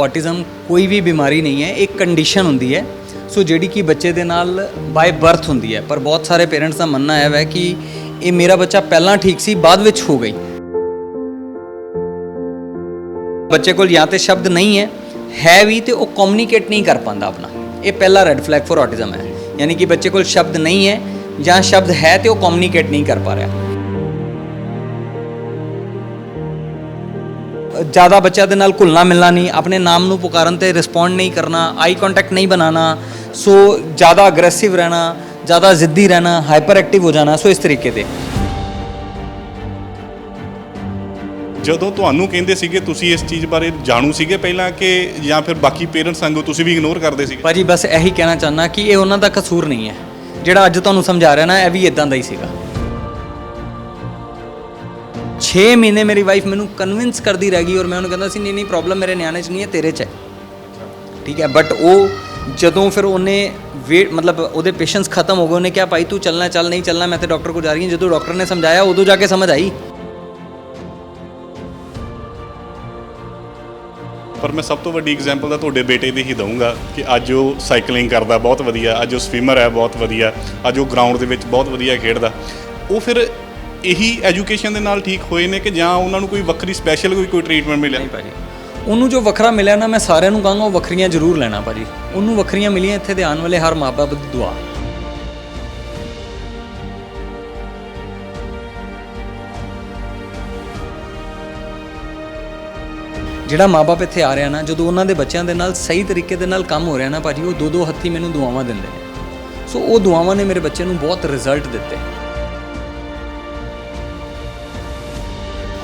Autism ਕੋਈ ਵੀ ਬਿਮਾਰੀ ਨਹੀਂ ਹੈ, ਇੱਕ ਕੰਡੀਸ਼ਨ ਹੁੰਦੀ ਹੈ। ਸੋ ਜਿਹੜੀ ਕਿ ਬੱਚੇ ਦੇ ਨਾਲ ਬਾਈ ਬਰਥ ਹੁੰਦੀ ਹੈ। ਪਰ ਬਹੁਤ ਸਾਰੇ ਪੇਰੈਂਟਸ ਦਾ ਮੰਨਣਾ ਹੈ ਵੈ ਕਿ ਇਹ ਮੇਰਾ ਬੱਚਾ ਪਹਿਲਾਂ ਠੀਕ ਸੀ, ਬਾਅਦ ਵਿੱਚ ਹੋ ਗਈ। ਬੱਚੇ ਕੋਲ ਜਾਂ ਤੇ ਸ਼ਬਦ ਨਹੀਂ ਹੈ ਹੈ ਵੀ ਤੇ ਉਹ ਕਮਿਊਨੀਕੇਟ ਨਹੀਂ ਕਰ ਪਾਉਂਦਾ ਆਪਣਾ। ਇਹ ਪਹਿਲਾ ਰੈੱਡ ਫਲੈਗ ਫॉर ਔਟਿਜ਼ਮ ਹੈ। ਯਾਨੀ ਕਿ ਬੱਚੇ ਕੋਲ ਸ਼ਬਦ ਨਹੀਂ ਹੈ ਜਾਂ ਸ਼ਬਦ ਹੈ ਤੇ ਉਹ ਕਮਿਊਨੀਕੇਟ ਨਹੀਂ ਕਰ ਪਾ ਰਿਹਾ। ਜ਼ਿਆਦਾ ਬੱਚਿਆਂ ਦੇ ਨਾਲ ਘੁਲਣਾ ਮਿਲਣਾ ਨਹੀਂ ਆਪਣੇ ਨਾਮ ਨੂੰ ਪੁਕਾਰਨ ਤੇ ਰਿਸਪੌਂਡ ਨਹੀਂ ਕਰਨਾ ਆਈ ਕੰਟੈਕਟ ਨਹੀਂ ਬਣਾਉਣਾ ਸੋ ਜ਼ਿਆਦਾ ਅਗਰੈਸਿਵ ਰਹਿਣਾ ਜ਼ਿਆਦਾ ਜ਼ਿੱਦੀ ਰਹਿਣਾ ਹਾਈਪਰ ਐਕਟਿਵ ਹੋ ਜਾਣਾ ਸੋ ਇਸ ਤਰੀਕੇ ਦੇ। ਜਦੋਂ ਤੁਹਾਨੂੰ ਕਹਿੰਦੇ ਸੀਗੇ ਤੁਸੀਂ ਇਸ ਚੀਜ਼ ਬਾਰੇ ਜਾਣੂ ਸੀਗੇ ਪਹਿਲਾਂ ਕਿ ਜਾਂ ਫਿਰ ਬਾਕੀ ਪੇਰੈਂਟਸ ਵਾਂਗੂ ਤੁਸੀਂ ਵੀ ਇਗਨੋਰ ਕਰਦੇ ਸੀਗੇ? ਭਾਜੀ ਬਸ ਇਹੀ ਕਹਿਣਾ ਚਾਹਨਾ ਕਿ ਇਹ ਉਹਨਾਂ ਦਾ ਕਸੂਰ ਨਹੀਂ ਹੈ। ਜਿਹੜਾ ਅੱਜ ਤੁਹਾਨੂੰ ਸਮਝਾ ਰਿਹਾ ਨਾ ਇਹ ਵੀ ਇਦਾਂ ਦਾ ਹੀ ਸੀਗਾ। 6 ਮਹੀਨੇ ਮੇਰੀ ਵਾਈਫ ਮੈਨੂੰ ਕਨਵਿੰਸ ਕਰਦੀ ਰਹਿ ਗਈ ਔਰ ਮੈਂ ਉਹਨੂੰ ਕਹਿੰਦਾ ਸੀ, ਨਹੀਂ ਨਹੀਂ ਪ੍ਰੋਬਲਮ ਮੇਰੇ ਨਿਆਣੇ 'ਚ ਨਹੀਂ ਹੈ, ਤੇਰੇ 'ਚ ਹੈ। ਠੀਕ ਹੈ ਬਟ ਉਹ ਜਦੋਂ ਫਿਰ ਉਹਨੇ ਵੇਟ ਮਤਲਬ ਉਹਦੇ ਪੇਸ਼ੈਂਸ ਖਤਮ ਹੋ ਗਏ, ਉਹਨੇ ਕਿਹਾ, ਭਾਈ ਤੂੰ ਚੱਲਣਾ, ਚੱਲ, ਨਹੀਂ ਚੱਲਣਾ, ਮੈਂ ਤੇ ਡਾਕਟਰ ਕੋਲ ਜਾ ਰਹੀ ਹਾਂ। ਜਦੋਂ ਡਾਕਟਰ ਨੇ ਸਮਝਾਇਆ, ਉਦੋਂ ਜਾ ਕੇ ਸਮਝ ਆਈ। ਪਰ ਮੈਂ ਸਭ ਤੋਂ ਵੱਡੀ ਐਗਜ਼ਾਮਪਲ ਤਾਂ ਤੁਹਾਡੇ ਬੇਟੇ ਦੀ ਹੀ ਦਊਂਗਾ ਕਿ ਅੱਜ ਉਹ ਸਾਈਕਲਿੰਗ ਕਰਦਾ, ਬਹੁਤ ਵਧੀਆ। ਅੱਜ ਉਹ ਸਵਿਮਰ ਹੈ, ਬਹੁਤ ਵਧੀਆ। ਅੱਜ ਉਹ ਗਰਾਊਂਡ ਦੇ ਵਿੱਚ ਬਹੁਤ ਵਧੀਆ ਖੇਡਦਾ। ਉਹ ਫਿਰ ਇਹੀ ਐਜੂਕੇਸ਼ਨ ਦੇ ਨਾਲ ਠੀਕ ਹੋਏ ਨੇ ਕਿ ਜਾਂ ਉਹਨਾਂ ਨੂੰ ਕੋਈ ਵੱਖਰੀ ਸਪੈਸ਼ਲ ਕੋਈ ਕੋਈ ਟ੍ਰੀਟਮੈਂਟ ਮਿਲਿਆ? ਨਹੀਂ ਭਾਜੀ। ਉਹਨੂੰ ਜੋ ਵੱਖਰਾ ਮਿਲਿਆ ਨਾ, ਮੈਂ ਸਾਰਿਆਂ ਨੂੰ ਕਹਾਂਗਾ ਉਹ ਵੱਖਰੀਆਂ ਜ਼ਰੂਰ ਲੈਣਾ ਭਾਜੀ। ਉਹਨੂੰ ਵੱਖਰੀਆਂ ਮਿਲੀਆਂ ਇੱਥੇ ਦੇ ਆਉਣ ਵਾਲੇ ਹਰ ਮਾਪੇ ਦੀ ਦੁਆ। ਜਿਹੜਾ ਮਾਪੇ ਇੱਥੇ ਆ ਰਿਹਾ ਨਾ, ਜਦੋਂ ਉਹਨਾਂ ਦੇ ਬੱਚਿਆਂ ਦੇ ਨਾਲ ਸਹੀ ਤਰੀਕੇ ਦੇ ਨਾਲ ਕੰਮ ਹੋ ਰਿਹਾ ਨਾ ਭਾਜੀ, ਉਹ ਦੋ ਦੋ ਹੱਥੀ ਮੈਨੂੰ ਦੁਆਵਾਂ ਦਿੰਦੇ ਨੇ। ਸੋ ਉਹ ਦੁਆਵਾਂ ਨੇ ਮੇਰੇ ਬੱਚੇ ਨੂੰ ਬਹੁਤ ਰਿਜ਼ਲਟ ਦਿੱਤੇ।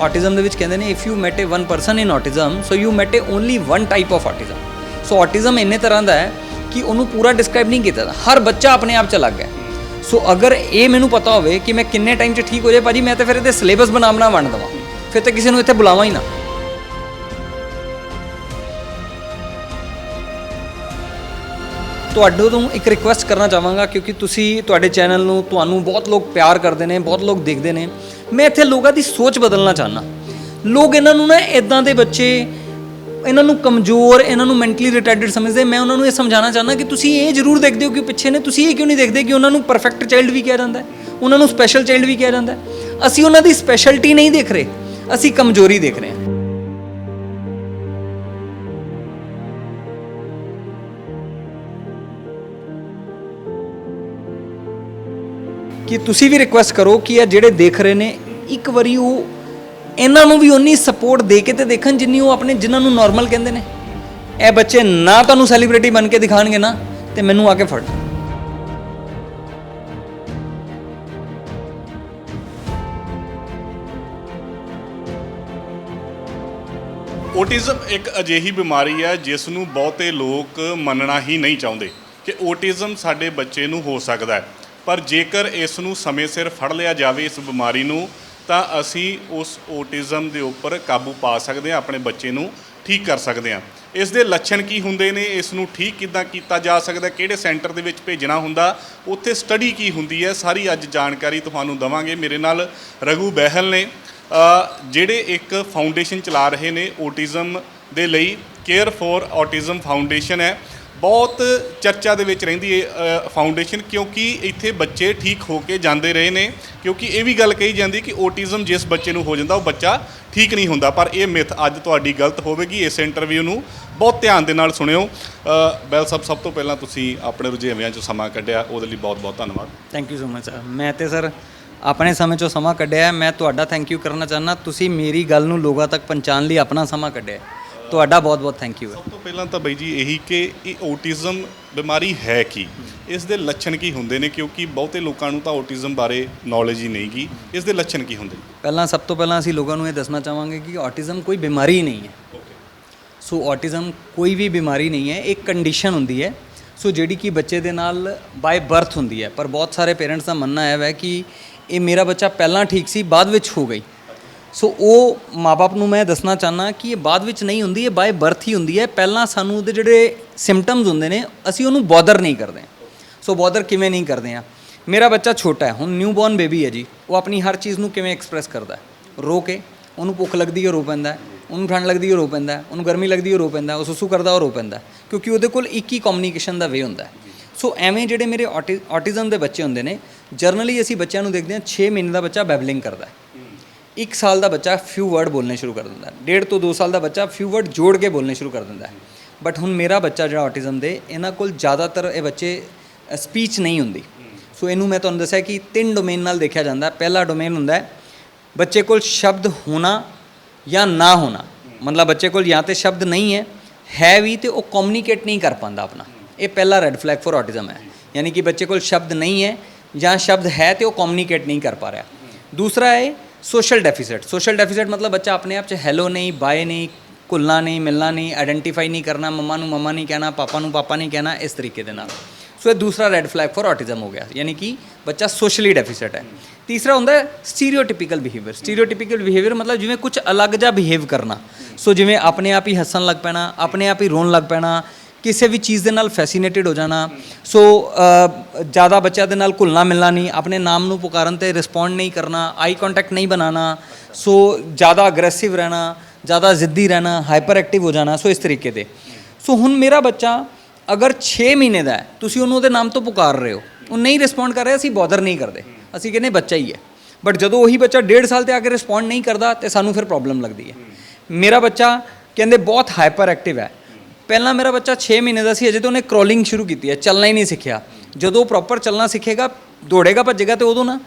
Autism ਦੇ ਵਿੱਚ ਕਹਿੰਦੇ ਨੇ if you met a one person in autism so you met a only one type of autism. So autism ਇੰਨੇ ਤਰ੍ਹਾਂ ਦਾ ਹੈ ਕਿ ਉਹਨੂੰ ਪੂਰਾ ਡਿਸਕ੍ਰਾਈਬ ਨਹੀਂ ਕੀਤਾ ਜਾਂਦਾ। ਹਰ ਬੱਚਾ ਆਪਣੇ ਆਪ ਚ ਅਲੱਗ ਹੈ। ਸੋ ਅਗਰ ਇਹ ਮੈਨੂੰ ਪਤਾ ਹੋਵੇ ਕਿ ਮੈਂ ਕਿੰਨੇ ਟਾਈਮ ਚ ਠੀਕ ਹੋ ਜਾਏ, ਭਾਜੀ, ਮੈਂ ਤਾਂ ਫਿਰ ਇਹਦੇ ਸਿਲੇਬਸ ਬਣਾਉਣਾ ਵੰਡ ਦਵਾਂ। ਫਿਰ ਤਾਂ ਕਿਸੇ ਨੂੰ ਇੱਥੇ ਬੁਲਾਵਾਂ ਹੀ ਨਾ। ਤੁਹਾਡੇ ਤੋਂ ਇੱਕ ਰਿਕੁਐਸਟ ਕਰਨਾ ਚਾਹਾਂਗਾ, ਕਿਉਂਕਿ ਤੁਸੀਂ ਤੁਹਾਡੇ ਚੈਨਲ ਨੂੰ, ਤੁਹਾਨੂੰ ਬਹੁਤ ਲੋਕ ਪਿਆਰ ਕਰਦੇ ਨੇ, ਬਹੁਤ ਲੋਕ ਦੇਖਦੇ ਨੇ। ਮੈਂ ਇੱਥੇ ਲੋਕਾਂ ਦੀ ਸੋਚ ਬਦਲਣਾ ਚਾਹਨਾ ਲੋਕ ਇਹਨਾਂ ਨੂੰ ਨਾ ਇਦਾਂ ਦੇ ਬੱਚੇ, ਇਹਨਾਂ ਨੂੰ ਕਮਜ਼ੋਰ, ਇਹਨਾਂ ਨੂੰ ਮੈਂਟਲੀ ਰਿਟਾਰਡਡ ਸਮਝਦੇ। ਮੈਂ ਉਹਨਾਂ ਨੂੰ ਇਹ ਸਮਝਾਉਣਾ ਚਾਹੁੰਦਾ ਕਿ ਤੁਸੀਂ ਇਹ ਜ਼ਰੂਰ ਦੇਖਦੇ ਹੋ ਕਿ ਪਿੱਛੇ ਨੇ, ਤੁਸੀਂ ਇਹ ਕਿਉਂ ਨਹੀਂ ਦੇਖਦੇ ਕਿ ਉਹਨਾਂ ਨੂੰ ਪਰਫੈਕਟ ਚਾਈਲਡ ਵੀ ਕਿਹਾ ਜਾਂਦਾ ਹੈ? ਉਹਨਾਂ ਨੂੰ ਸਪੈਸ਼ਲ ਚਾਈਲਡ ਵੀ ਕਿਹਾ ਜਾਂਦਾ ਹੈ? ਅਸੀਂ ਉਹਨਾਂ ਦੀ ਸਪੈਸ਼ਲਟੀ ਨਹੀਂ ਦੇਖ ਰਹੇ, ਅਸੀਂ ਕਮਜ਼ੋਰੀ ਦੇਖ ਰਹੇ ਹਾਂ। ਕਿ ਤੁਸੀਂ ਵੀ ਰਿਕੁਐਸਟ ਕਰੋ ਕਿ ਇਹ ਜਿਹੜੇ ਦੇਖ ਰਹੇ ਨੇ, ਇੱਕ ਵਾਰੀ ਉਹ ਇਹਨਾਂ ਨੂੰ ਵੀ ਉਨੀ ਸਪੋਰਟ ਦੇ ਕੇ ਤੇ ਦੇਖਣ ਜਿੰਨੀ ਉਹ ਆਪਣੇ, ਜਿਨ੍ਹਾਂ ਨੂੰ ਨਾਰਮਲ ਕਹਿੰਦੇ ਨੇ। ਇਹ ਬੱਚੇ ਨਾ ਤੁਹਾਨੂੰ ਸੈਲੀਬ੍ਰਿਟੀ ਬਣ ਕੇ ਦਿਖਾਣਗੇ ਨਾ, ਤੇ ਮੈਨੂੰ ਆ ਕੇ ਫੜ। ਓਟਿਜ਼ਮ ਇੱਕ ਅਜਿਹੀ ਬਿਮਾਰੀ ਹੈ ਜਿਸ ਨੂੰ ਬਹੁਤੇ ਲੋਕ ਮੰਨਣਾ ਹੀ ਨਹੀਂ ਚਾਹੁੰਦੇ ਕਿ ਓਟਿਜ਼ਮ ਸਾਡੇ ਬੱਚੇ ਨੂੰ ਹੋ ਸਕਦਾ ਹੈ। ਪਰ ਜੇਕਰ ਇਸ ਨੂੰ ਸਮੇਂ ਸਿਰ ਫੜ ਲਿਆ ਜਾਵੇ ਇਸ ਬਿਮਾਰੀ ਨੂੰ, ਤਾਂ ਅਸੀਂ ਉਸ ਓਟਿਜ਼ਮ ਦੇ ਉੱਪਰ ਕਾਬੂ ਪਾ ਸਕਦੇ ਹਾਂ, ਆਪਣੇ ਬੱਚੇ ਨੂੰ ਠੀਕ ਕਰ ਸਕਦੇ ਹਾਂ। ਇਸ ਦੇ ਲੱਛਣ ਕੀ ਹੁੰਦੇ ਨੇ? ਇਸ ਨੂੰ ਠੀਕ ਕਿੱਦਾਂ ਕੀਤਾ ਜਾ ਸਕਦਾ? ਕਿਹੜੇ ਸੈਂਟਰ ਦੇ ਵਿੱਚ ਭੇਜਣਾ ਹੁੰਦਾ? ਉੱਥੇ ਸਟੱਡੀ ਕੀ ਹੁੰਦੀ ਹੈ? ਸਾਰੀ ਅੱਜ ਜਾਣਕਾਰੀ ਤੁਹਾਨੂੰ ਦਵਾਂਗੇ। ਮੇਰੇ ਨਾਲ ਰਘੂ ਬਹਿਲ ਨੇ। ਜਿਹੜੇ ਇੱਕ ਫਾਊਂਡੇਸ਼ਨ ਚਲਾ ਰਹੇ ਨੇ ਔਟਿਜ਼ਮ ਦੇ ਲਈ ਕੇਅਰ ਫॉर ਔਟਿਜ਼ਮ ਫਾਊਂਡੇਸ਼ਨ ਹੈ। ਬਹੁਤ ਚਰਚਾ ਦੇ ਵਿੱਚ ਰਹਿੰਦੀ ਹੈ ਫਾਊਂਡੇਸ਼ਨ ਕਿਉਂਕਿ ਇੱਥੇ ਬੱਚੇ ਠੀਕ ਹੋ ਕੇ ਜਾਂਦੇ ਰਹੇ ਨੇ ਕਿਉਂਕਿ ਇਹ ਵੀ ਗੱਲ ਕਹੀ ਜਾਂਦੀ ਕਿ ਔਟਿਜ਼ਮ ਜਿਸ ਬੱਚੇ ਨੂੰ ਹੋ ਜਾਂਦਾ ਉਹ ਬੱਚਾ ਠੀਕ ਨਹੀਂ ਹੁੰਦਾ ਪਰ ਇਹ ਮਿਥ ਅੱਜ ਤੁਹਾਡੀ ਗਲਤ ਹੋਵੇਗੀ ਇਸ ਇੰਟਰਵਿਊ ਨੂੰ ਬਹੁਤ ਧਿਆਨ ਦੇ ਨਾਲ ਸੁਣਿਓ। ਅ, ਬੈਲ ਸਾਹਿਬ ਸਭ ਤੋਂ ਪਹਿਲਾਂ ਤੁਸੀਂ ਆਪਣੇ ਰੁਝੇਵਿਆਂ 'ਚੋਂ ਸਮਾਂ ਕੱਢਿਆ ਉਹਦੇ ਲਈ ਬਹੁਤ ਬਹੁਤ ਧੰਨਵਾਦ। Thank you so much sir ਮੈਂ ਤੇ ਸਰ ਆਪਣੇ ਸਮੇਂ ਚੋਂ ਸਮਾਂ ਕੱਢਿਆ ਮੈਂ ਤੁਹਾਡਾ ਥੈਂਕ ਯੂ ਕਰਨਾ ਚਾਹੁੰਦਾ ਤੁਸੀਂ ਮੇਰੀ ਗੱਲ ਨੂੰ ਲੋਕਾਂ ਤੱਕ ਪਹੁੰਚਾਉਣ ਲਈ ਆਪਣਾ ਸਮਾਂ ਕੱਢਿਆ। ਤੁਹਾਡਾ ਬਹੁਤ ਬਹੁਤ ਥੈਂਕ ਯੂ ਸਭ ਤੋਂ ਪਹਿਲਾਂ ਤਾਂ ਬਈ ਜੀ ਇਹੀ ਕਿ ਇਹ ਔਟਿਜ਼ਮ ਬਿਮਾਰੀ ਹੈ ਕੀ? ਇਸ ਦੇ ਲੱਛਣ ਕੀ ਹੁੰਦੇ ਨੇ? ਕਿਉਂਕਿ ਬਹੁਤੇ ਲੋਕਾਂ ਨੂੰ ਤਾਂ ਔਟਿਜ਼ਮ ਬਾਰੇ ਨੌਲੇਜ ਹੀ ਨਹੀਂਗੀ। ਇਸ ਦੇ ਲੱਛਣ ਕੀ ਹੁੰਦੇ ਨੇ? ਪਹਿਲਾਂ ਸਭ ਤੋਂ ਪਹਿਲਾਂ ਅਸੀਂ ਲੋਕਾਂ ਨੂੰ ਇਹ ਦੱਸਣਾ ਚਾਹਾਂਗੇ ਕਿ ਆਟਿਜ਼ਮ ਕੋਈ ਬਿਮਾਰੀ ਨਹੀਂ ਹੈ। ਸੋ ਆਟਿਜ਼ਮ ਕੋਈ ਵੀ ਬਿਮਾਰੀ ਨਹੀਂ ਹੈ ਇੱਕ ਕੰਡੀਸ਼ਨ ਹੁੰਦੀ ਹੈ। ਸੋ ਜਿਹੜੀ ਕਿ ਬੱਚੇ ਦੇ ਨਾਲ ਬਾਈ ਬਰਥ ਹੁੰਦੀ ਹੈ। ਪਰ ਬਹੁਤ ਸਾਰੇ ਪੇਰੈਂਟਸ ਦਾ ਮੰਨਣਾ ਹੈ ਵੈ ਕਿ ਇਹ ਮੇਰਾ ਬੱਚਾ ਪਹਿਲਾਂ ਠੀਕ ਸੀ ਬਾਅਦ ਵਿੱਚ ਹੋ ਗਈ। ਸੋ ਉਹ ਮਾਪੇ ਨੂੰ ਮੈਂ ਦੱਸਣਾ ਚਾਹਨਾ ਕਿ ਇਹ ਬਾਅਦ ਵਿੱਚ ਨਹੀਂ ਹੁੰਦੀ, ਇਹ ਬਾਏ ਬਰਥ ਹੀ ਹੁੰਦੀ ਹੈ। ਪਹਿਲਾਂ ਸਾਨੂੰ ਉਹਦੇ ਜਿਹੜੇ ਸਿੰਪਟਮਸ ਹੁੰਦੇ ਨੇ, ਅਸੀਂ ਉਹਨੂੰ ਬੋਦਰ ਨਹੀਂ ਕਰਦੇ। ਸੋ ਬੋਦਰ ਕਿਵੇਂ ਨਹੀਂ ਕਰਦੇ ਆ ਮੇਰਾ ਬੱਚਾ ਛੋਟਾ ਹੈ, ਹੁਣ ਨਿਊ ਬੋਰਨ ਬੇਬੀ ਹੈ ਜੀ। ਉਹ ਆਪਣੀ ਹਰ ਚੀਜ਼ ਨੂੰ ਕਿਵੇਂ ਐਕਸਪ੍ਰੈਸ ਕਰਦਾ ਰੋ ਕੇ, ਉਹਨੂੰ ਭੁੱਖ ਲੱਗਦੀ ਹੈ ਰੋ ਪੈਂਦਾ ਉਹਨੂੰ ਠੰਡ ਲੱਗਦੀ ਉਹ ਰੋ ਪੈਂਦਾ ਉਹਨੂੰ ਗਰਮੀ ਲੱਗਦੀ ਉਹ ਰੋ ਪੈਂਦਾ ਉਹ ਸੁਸੂ ਕਰਦਾ, ਉਹ ਰੋ ਪੈਂਦਾ ਕਿਉਂਕਿ ਉਹਦੇ ਕੋਲ ਇੱਕ ਹੀ ਕਮਿਊਨੀਕੇਸ਼ਨ ਦਾ ਵੇ ਹੁੰਦਾ ਸੋ ਐਵੇਂ ਜਿਹੜੇ ਮੇਰੇ ਆਟਿਜ਼ਮ ਦੇ ਬੱਚੇ ਹੁੰਦੇ ਨੇ ਜਰਨਲੀ ਅਸੀਂ ਬੱਚਿਆਂ ਨੂੰ ਦੇਖਦੇ ਹਾਂ 6 ਮਹੀਨੇ ਦਾ ਬੱਚਾ ਬੈਬਲਿੰਗ ਕਰਦਾ ਹੈ ਇੱਕ ਸਾਲ ਦਾ ਬੱਚਾ ਫਿਊ ਵਰਡ ਬੋਲਣੇ ਸ਼ੁਰੂ ਕਰ ਦਿੰਦਾ ਹੈ। ਡੇਢ ਤੋਂ 2 ਸਾਲ ਦਾ ਬੱਚਾ ਫਿਊ ਵਰਡ ਜੋੜ ਕੇ ਬੋਲਣੇ ਸ਼ੁਰੂ ਕਰ ਦਿੰਦਾ ਹੈ। ਬਟ ਹੁਣ ਮੇਰਾ ਬੱਚਾ ਜਿਹੜਾ ਆਟਿਜ਼ਮ ਦੇ, ਇਹਨਾਂ ਕੋਲ ਜ਼ਿਆਦਾਤਰ ਇਹ ਬੱਚੇ ਸਪੀਚ ਨਹੀਂ ਹੁੰਦੀ। ਸੋ ਇਹਨੂੰ ਮੈਂ ਤੁਹਾਨੂੰ ਦੱਸਿਆ ਕਿ ਤਿੰਨ ਡੋਮੇਨ ਨਾਲ ਦੇਖਿਆ ਜਾਂਦਾ ਪਹਿਲਾ ਡੋਮੇਨ ਹੁੰਦਾ ਬੱਚੇ ਕੋਲ ਸ਼ਬਦ ਹੋਣਾ ਜਾਂ ਨਾ ਹੋਣਾ। ਮਤਲਬ ਬੱਚੇ ਕੋਲ ਜਾਂ ਤੇ ਸ਼ਬਦ ਨਹੀਂ ਹੈ ਹੈ ਵੀ ਤੇ ਉਹ ਕਮਿਊਨੀਕੇਟ ਨਹੀਂ ਕਰ ਪਾਉਂਦਾ ਆਪਣਾ। ਇਹ ਪਹਿਲਾ ਰੈੱਡ ਫਲੈਗ ਫॉर ਆਟਿਜ਼ਮ ਹੈ। ਯਾਨੀ ਕਿ ਬੱਚੇ ਕੋਲ ਸ਼ਬਦ ਨਹੀਂ ਹੈ ਜਾਂ ਸ਼ਬਦ ਹੈ ਤੇ ਉਹ ਕਮਿਊਨੀਕੇਟ ਨਹੀਂ ਕਰ ਪਾ ਰਿਹਾ। ਦੂਸਰਾ ਹੈ ਸੋਸ਼ਲ ਡੈਫੀਸਿਟ ਸੋਸ਼ਲ ਡੈਫੀਸਿਟ ਮਤਲਬ ਬੱਚਾ ਆਪਣੇ ਆਪ 'ਚ ਹੈਲੋ ਨਹੀਂ ਬਾਏ ਨਹੀਂ, ਘੁਲਣਾ ਨਹੀਂ, ਮਿਲਣਾ ਨਹੀਂ ਆਇਡੈਂਟੀਫਾਈ ਨਹੀਂ ਕਰਨਾ, ਮੰਮਾ ਨੂੰ ਮੰਮਾ ਨਹੀਂ ਕਹਿਣਾ, ਪਾਪਾ ਨੂੰ ਪਾਪਾ ਨਹੀਂ ਕਹਿਣਾ, ਇਸ ਤਰੀਕੇ ਦੇ ਨਾਲ। ਸੋ ਇਹ ਦੂਸਰਾ ਰੈੱਡ ਫਲੈਗ ਫॉर ਆਟਿਜ਼ਮ ਹੋ ਗਿਆ। ਯਾਨੀ ਕਿ ਬੱਚਾ ਸੋਸ਼ਲੀ ਡੈਫੀਸਿਟ ਹੈ। ਤੀਸਰਾ ਹੁੰਦਾ ਹੈ ਸਟੀਰੀਓਟਿਪੀਕਲ ਬਿਹੇਵੀਅਰ ਸਟੀਰੀਓਟਿਪੀਕਲ ਬਿਹੇਵੀਅਰ ਮਤਲਬ ਜਿਵੇਂ ਕੁਝ ਅਲੱਗ ਜਿਹਾ ਬਿਹੇਵ ਕਰਨਾ। ਸੋ ਜਿਵੇਂ ਆਪਣੇ ਆਪ ਹੀ ਹੱਸਣ ਲੱਗ ਪੈਣਾ, ਆਪਣੇ ਆਪ ਹੀ ਰੋਣ ਲੱਗ ਪੈਣਾ ਕਿਸੇ ਵੀ ਚੀਜ਼ ਦੇ ਨਾਲ ਫੈਸੀਨੇਟਿਡ ਹੋ ਜਾਣਾ। ਸੋ ਜ਼ਿਆਦਾ ਬੱਚਿਆਂ ਦੇ ਨਾਲ ਘੁਲਣਾ ਮਿਲਣਾ ਨਹੀਂ, ਆਪਣੇ ਨਾਮ ਨੂੰ ਪੁਕਾਰਨ ਤੇ ਰਿਸਪੌਂਡ ਨਹੀਂ ਕਰਨਾ ਆਈ ਕੰਟੈਕਟ ਨਹੀਂ ਬਣਾਉਣਾ। ਸੋ ਜ਼ਿਆਦਾ ਅਗਰੈਸਿਵ ਰਹਿਣਾ, ਜ਼ਿਆਦਾ ਜ਼ਿੱਦੀ ਰਹਿਣਾ ਹਾਈਪਰ ਐਕਟਿਵ ਹੋ ਜਾਣਾ ਸੋ ਇਸ ਤਰੀਕੇ ਦੇ। ਸੋ ਹੁਣ ਮੇਰਾ ਬੱਚਾ ਅਗਰ 6 ਮਹੀਨੇ ਦਾ ਤੁਸੀਂ ਉਹਨੂੰ ਉਹਦੇ ਨਾਮ ਤੋਂ ਪੁਕਾਰ ਰਹੇ ਹੋ। ਉਹ ਨਹੀਂ ਰਿਸਪੌਂਡ ਕਰ ਰਿਹਾ, ਅਸੀਂ ਬੋਦਰ ਨਹੀਂ ਕਰਦੇ। ਅਸੀਂ ਕਹਿੰਦੇ ਬੱਚਾ ਹੀ ਹੈ। ਬਟ ਜਦੋਂ ਉਹੀ ਬੱਚਾ 1.5 ਸਾਲ ਤੇ ਆ ਕੇ ਰਿਸਪੌਂਡ ਨਹੀਂ ਕਰਦਾ, ਤੇ ਸਾਨੂੰ ਫਿਰ ਪ੍ਰੋਬਲਮ ਲੱਗਦੀ ਹੈ। ਮੇਰਾ ਬੱਚਾ ਕਹਿੰਦੇ ਬਹੁਤ ਹਾਈਪਰ ਐਕਟਿਵ ਹੈ। ਪਹਿਲਾਂ ਮੇਰਾ ਬੱਚਾ 6 ਮਹੀਨੇ ਦਾ ਸੀ, ਅਜੇ ਤਾਂ ਉਹਨੇ ਕ੍ਰੋਲਿੰਗ ਸ਼ੁਰੂ ਕੀਤੀ ਹੈ, ਚੱਲਣਾ ਹੀ ਨਹੀਂ ਸਿੱਖਿਆ। ਜਦੋਂ ਪ੍ਰੋਪਰ ਚੱਲਣਾ ਸਿੱਖੇਗਾ, ਦੌੜੇਗਾ, ਭੱਜੇਗਾ ਤੇ ਉਦੋਂ ਨਾ,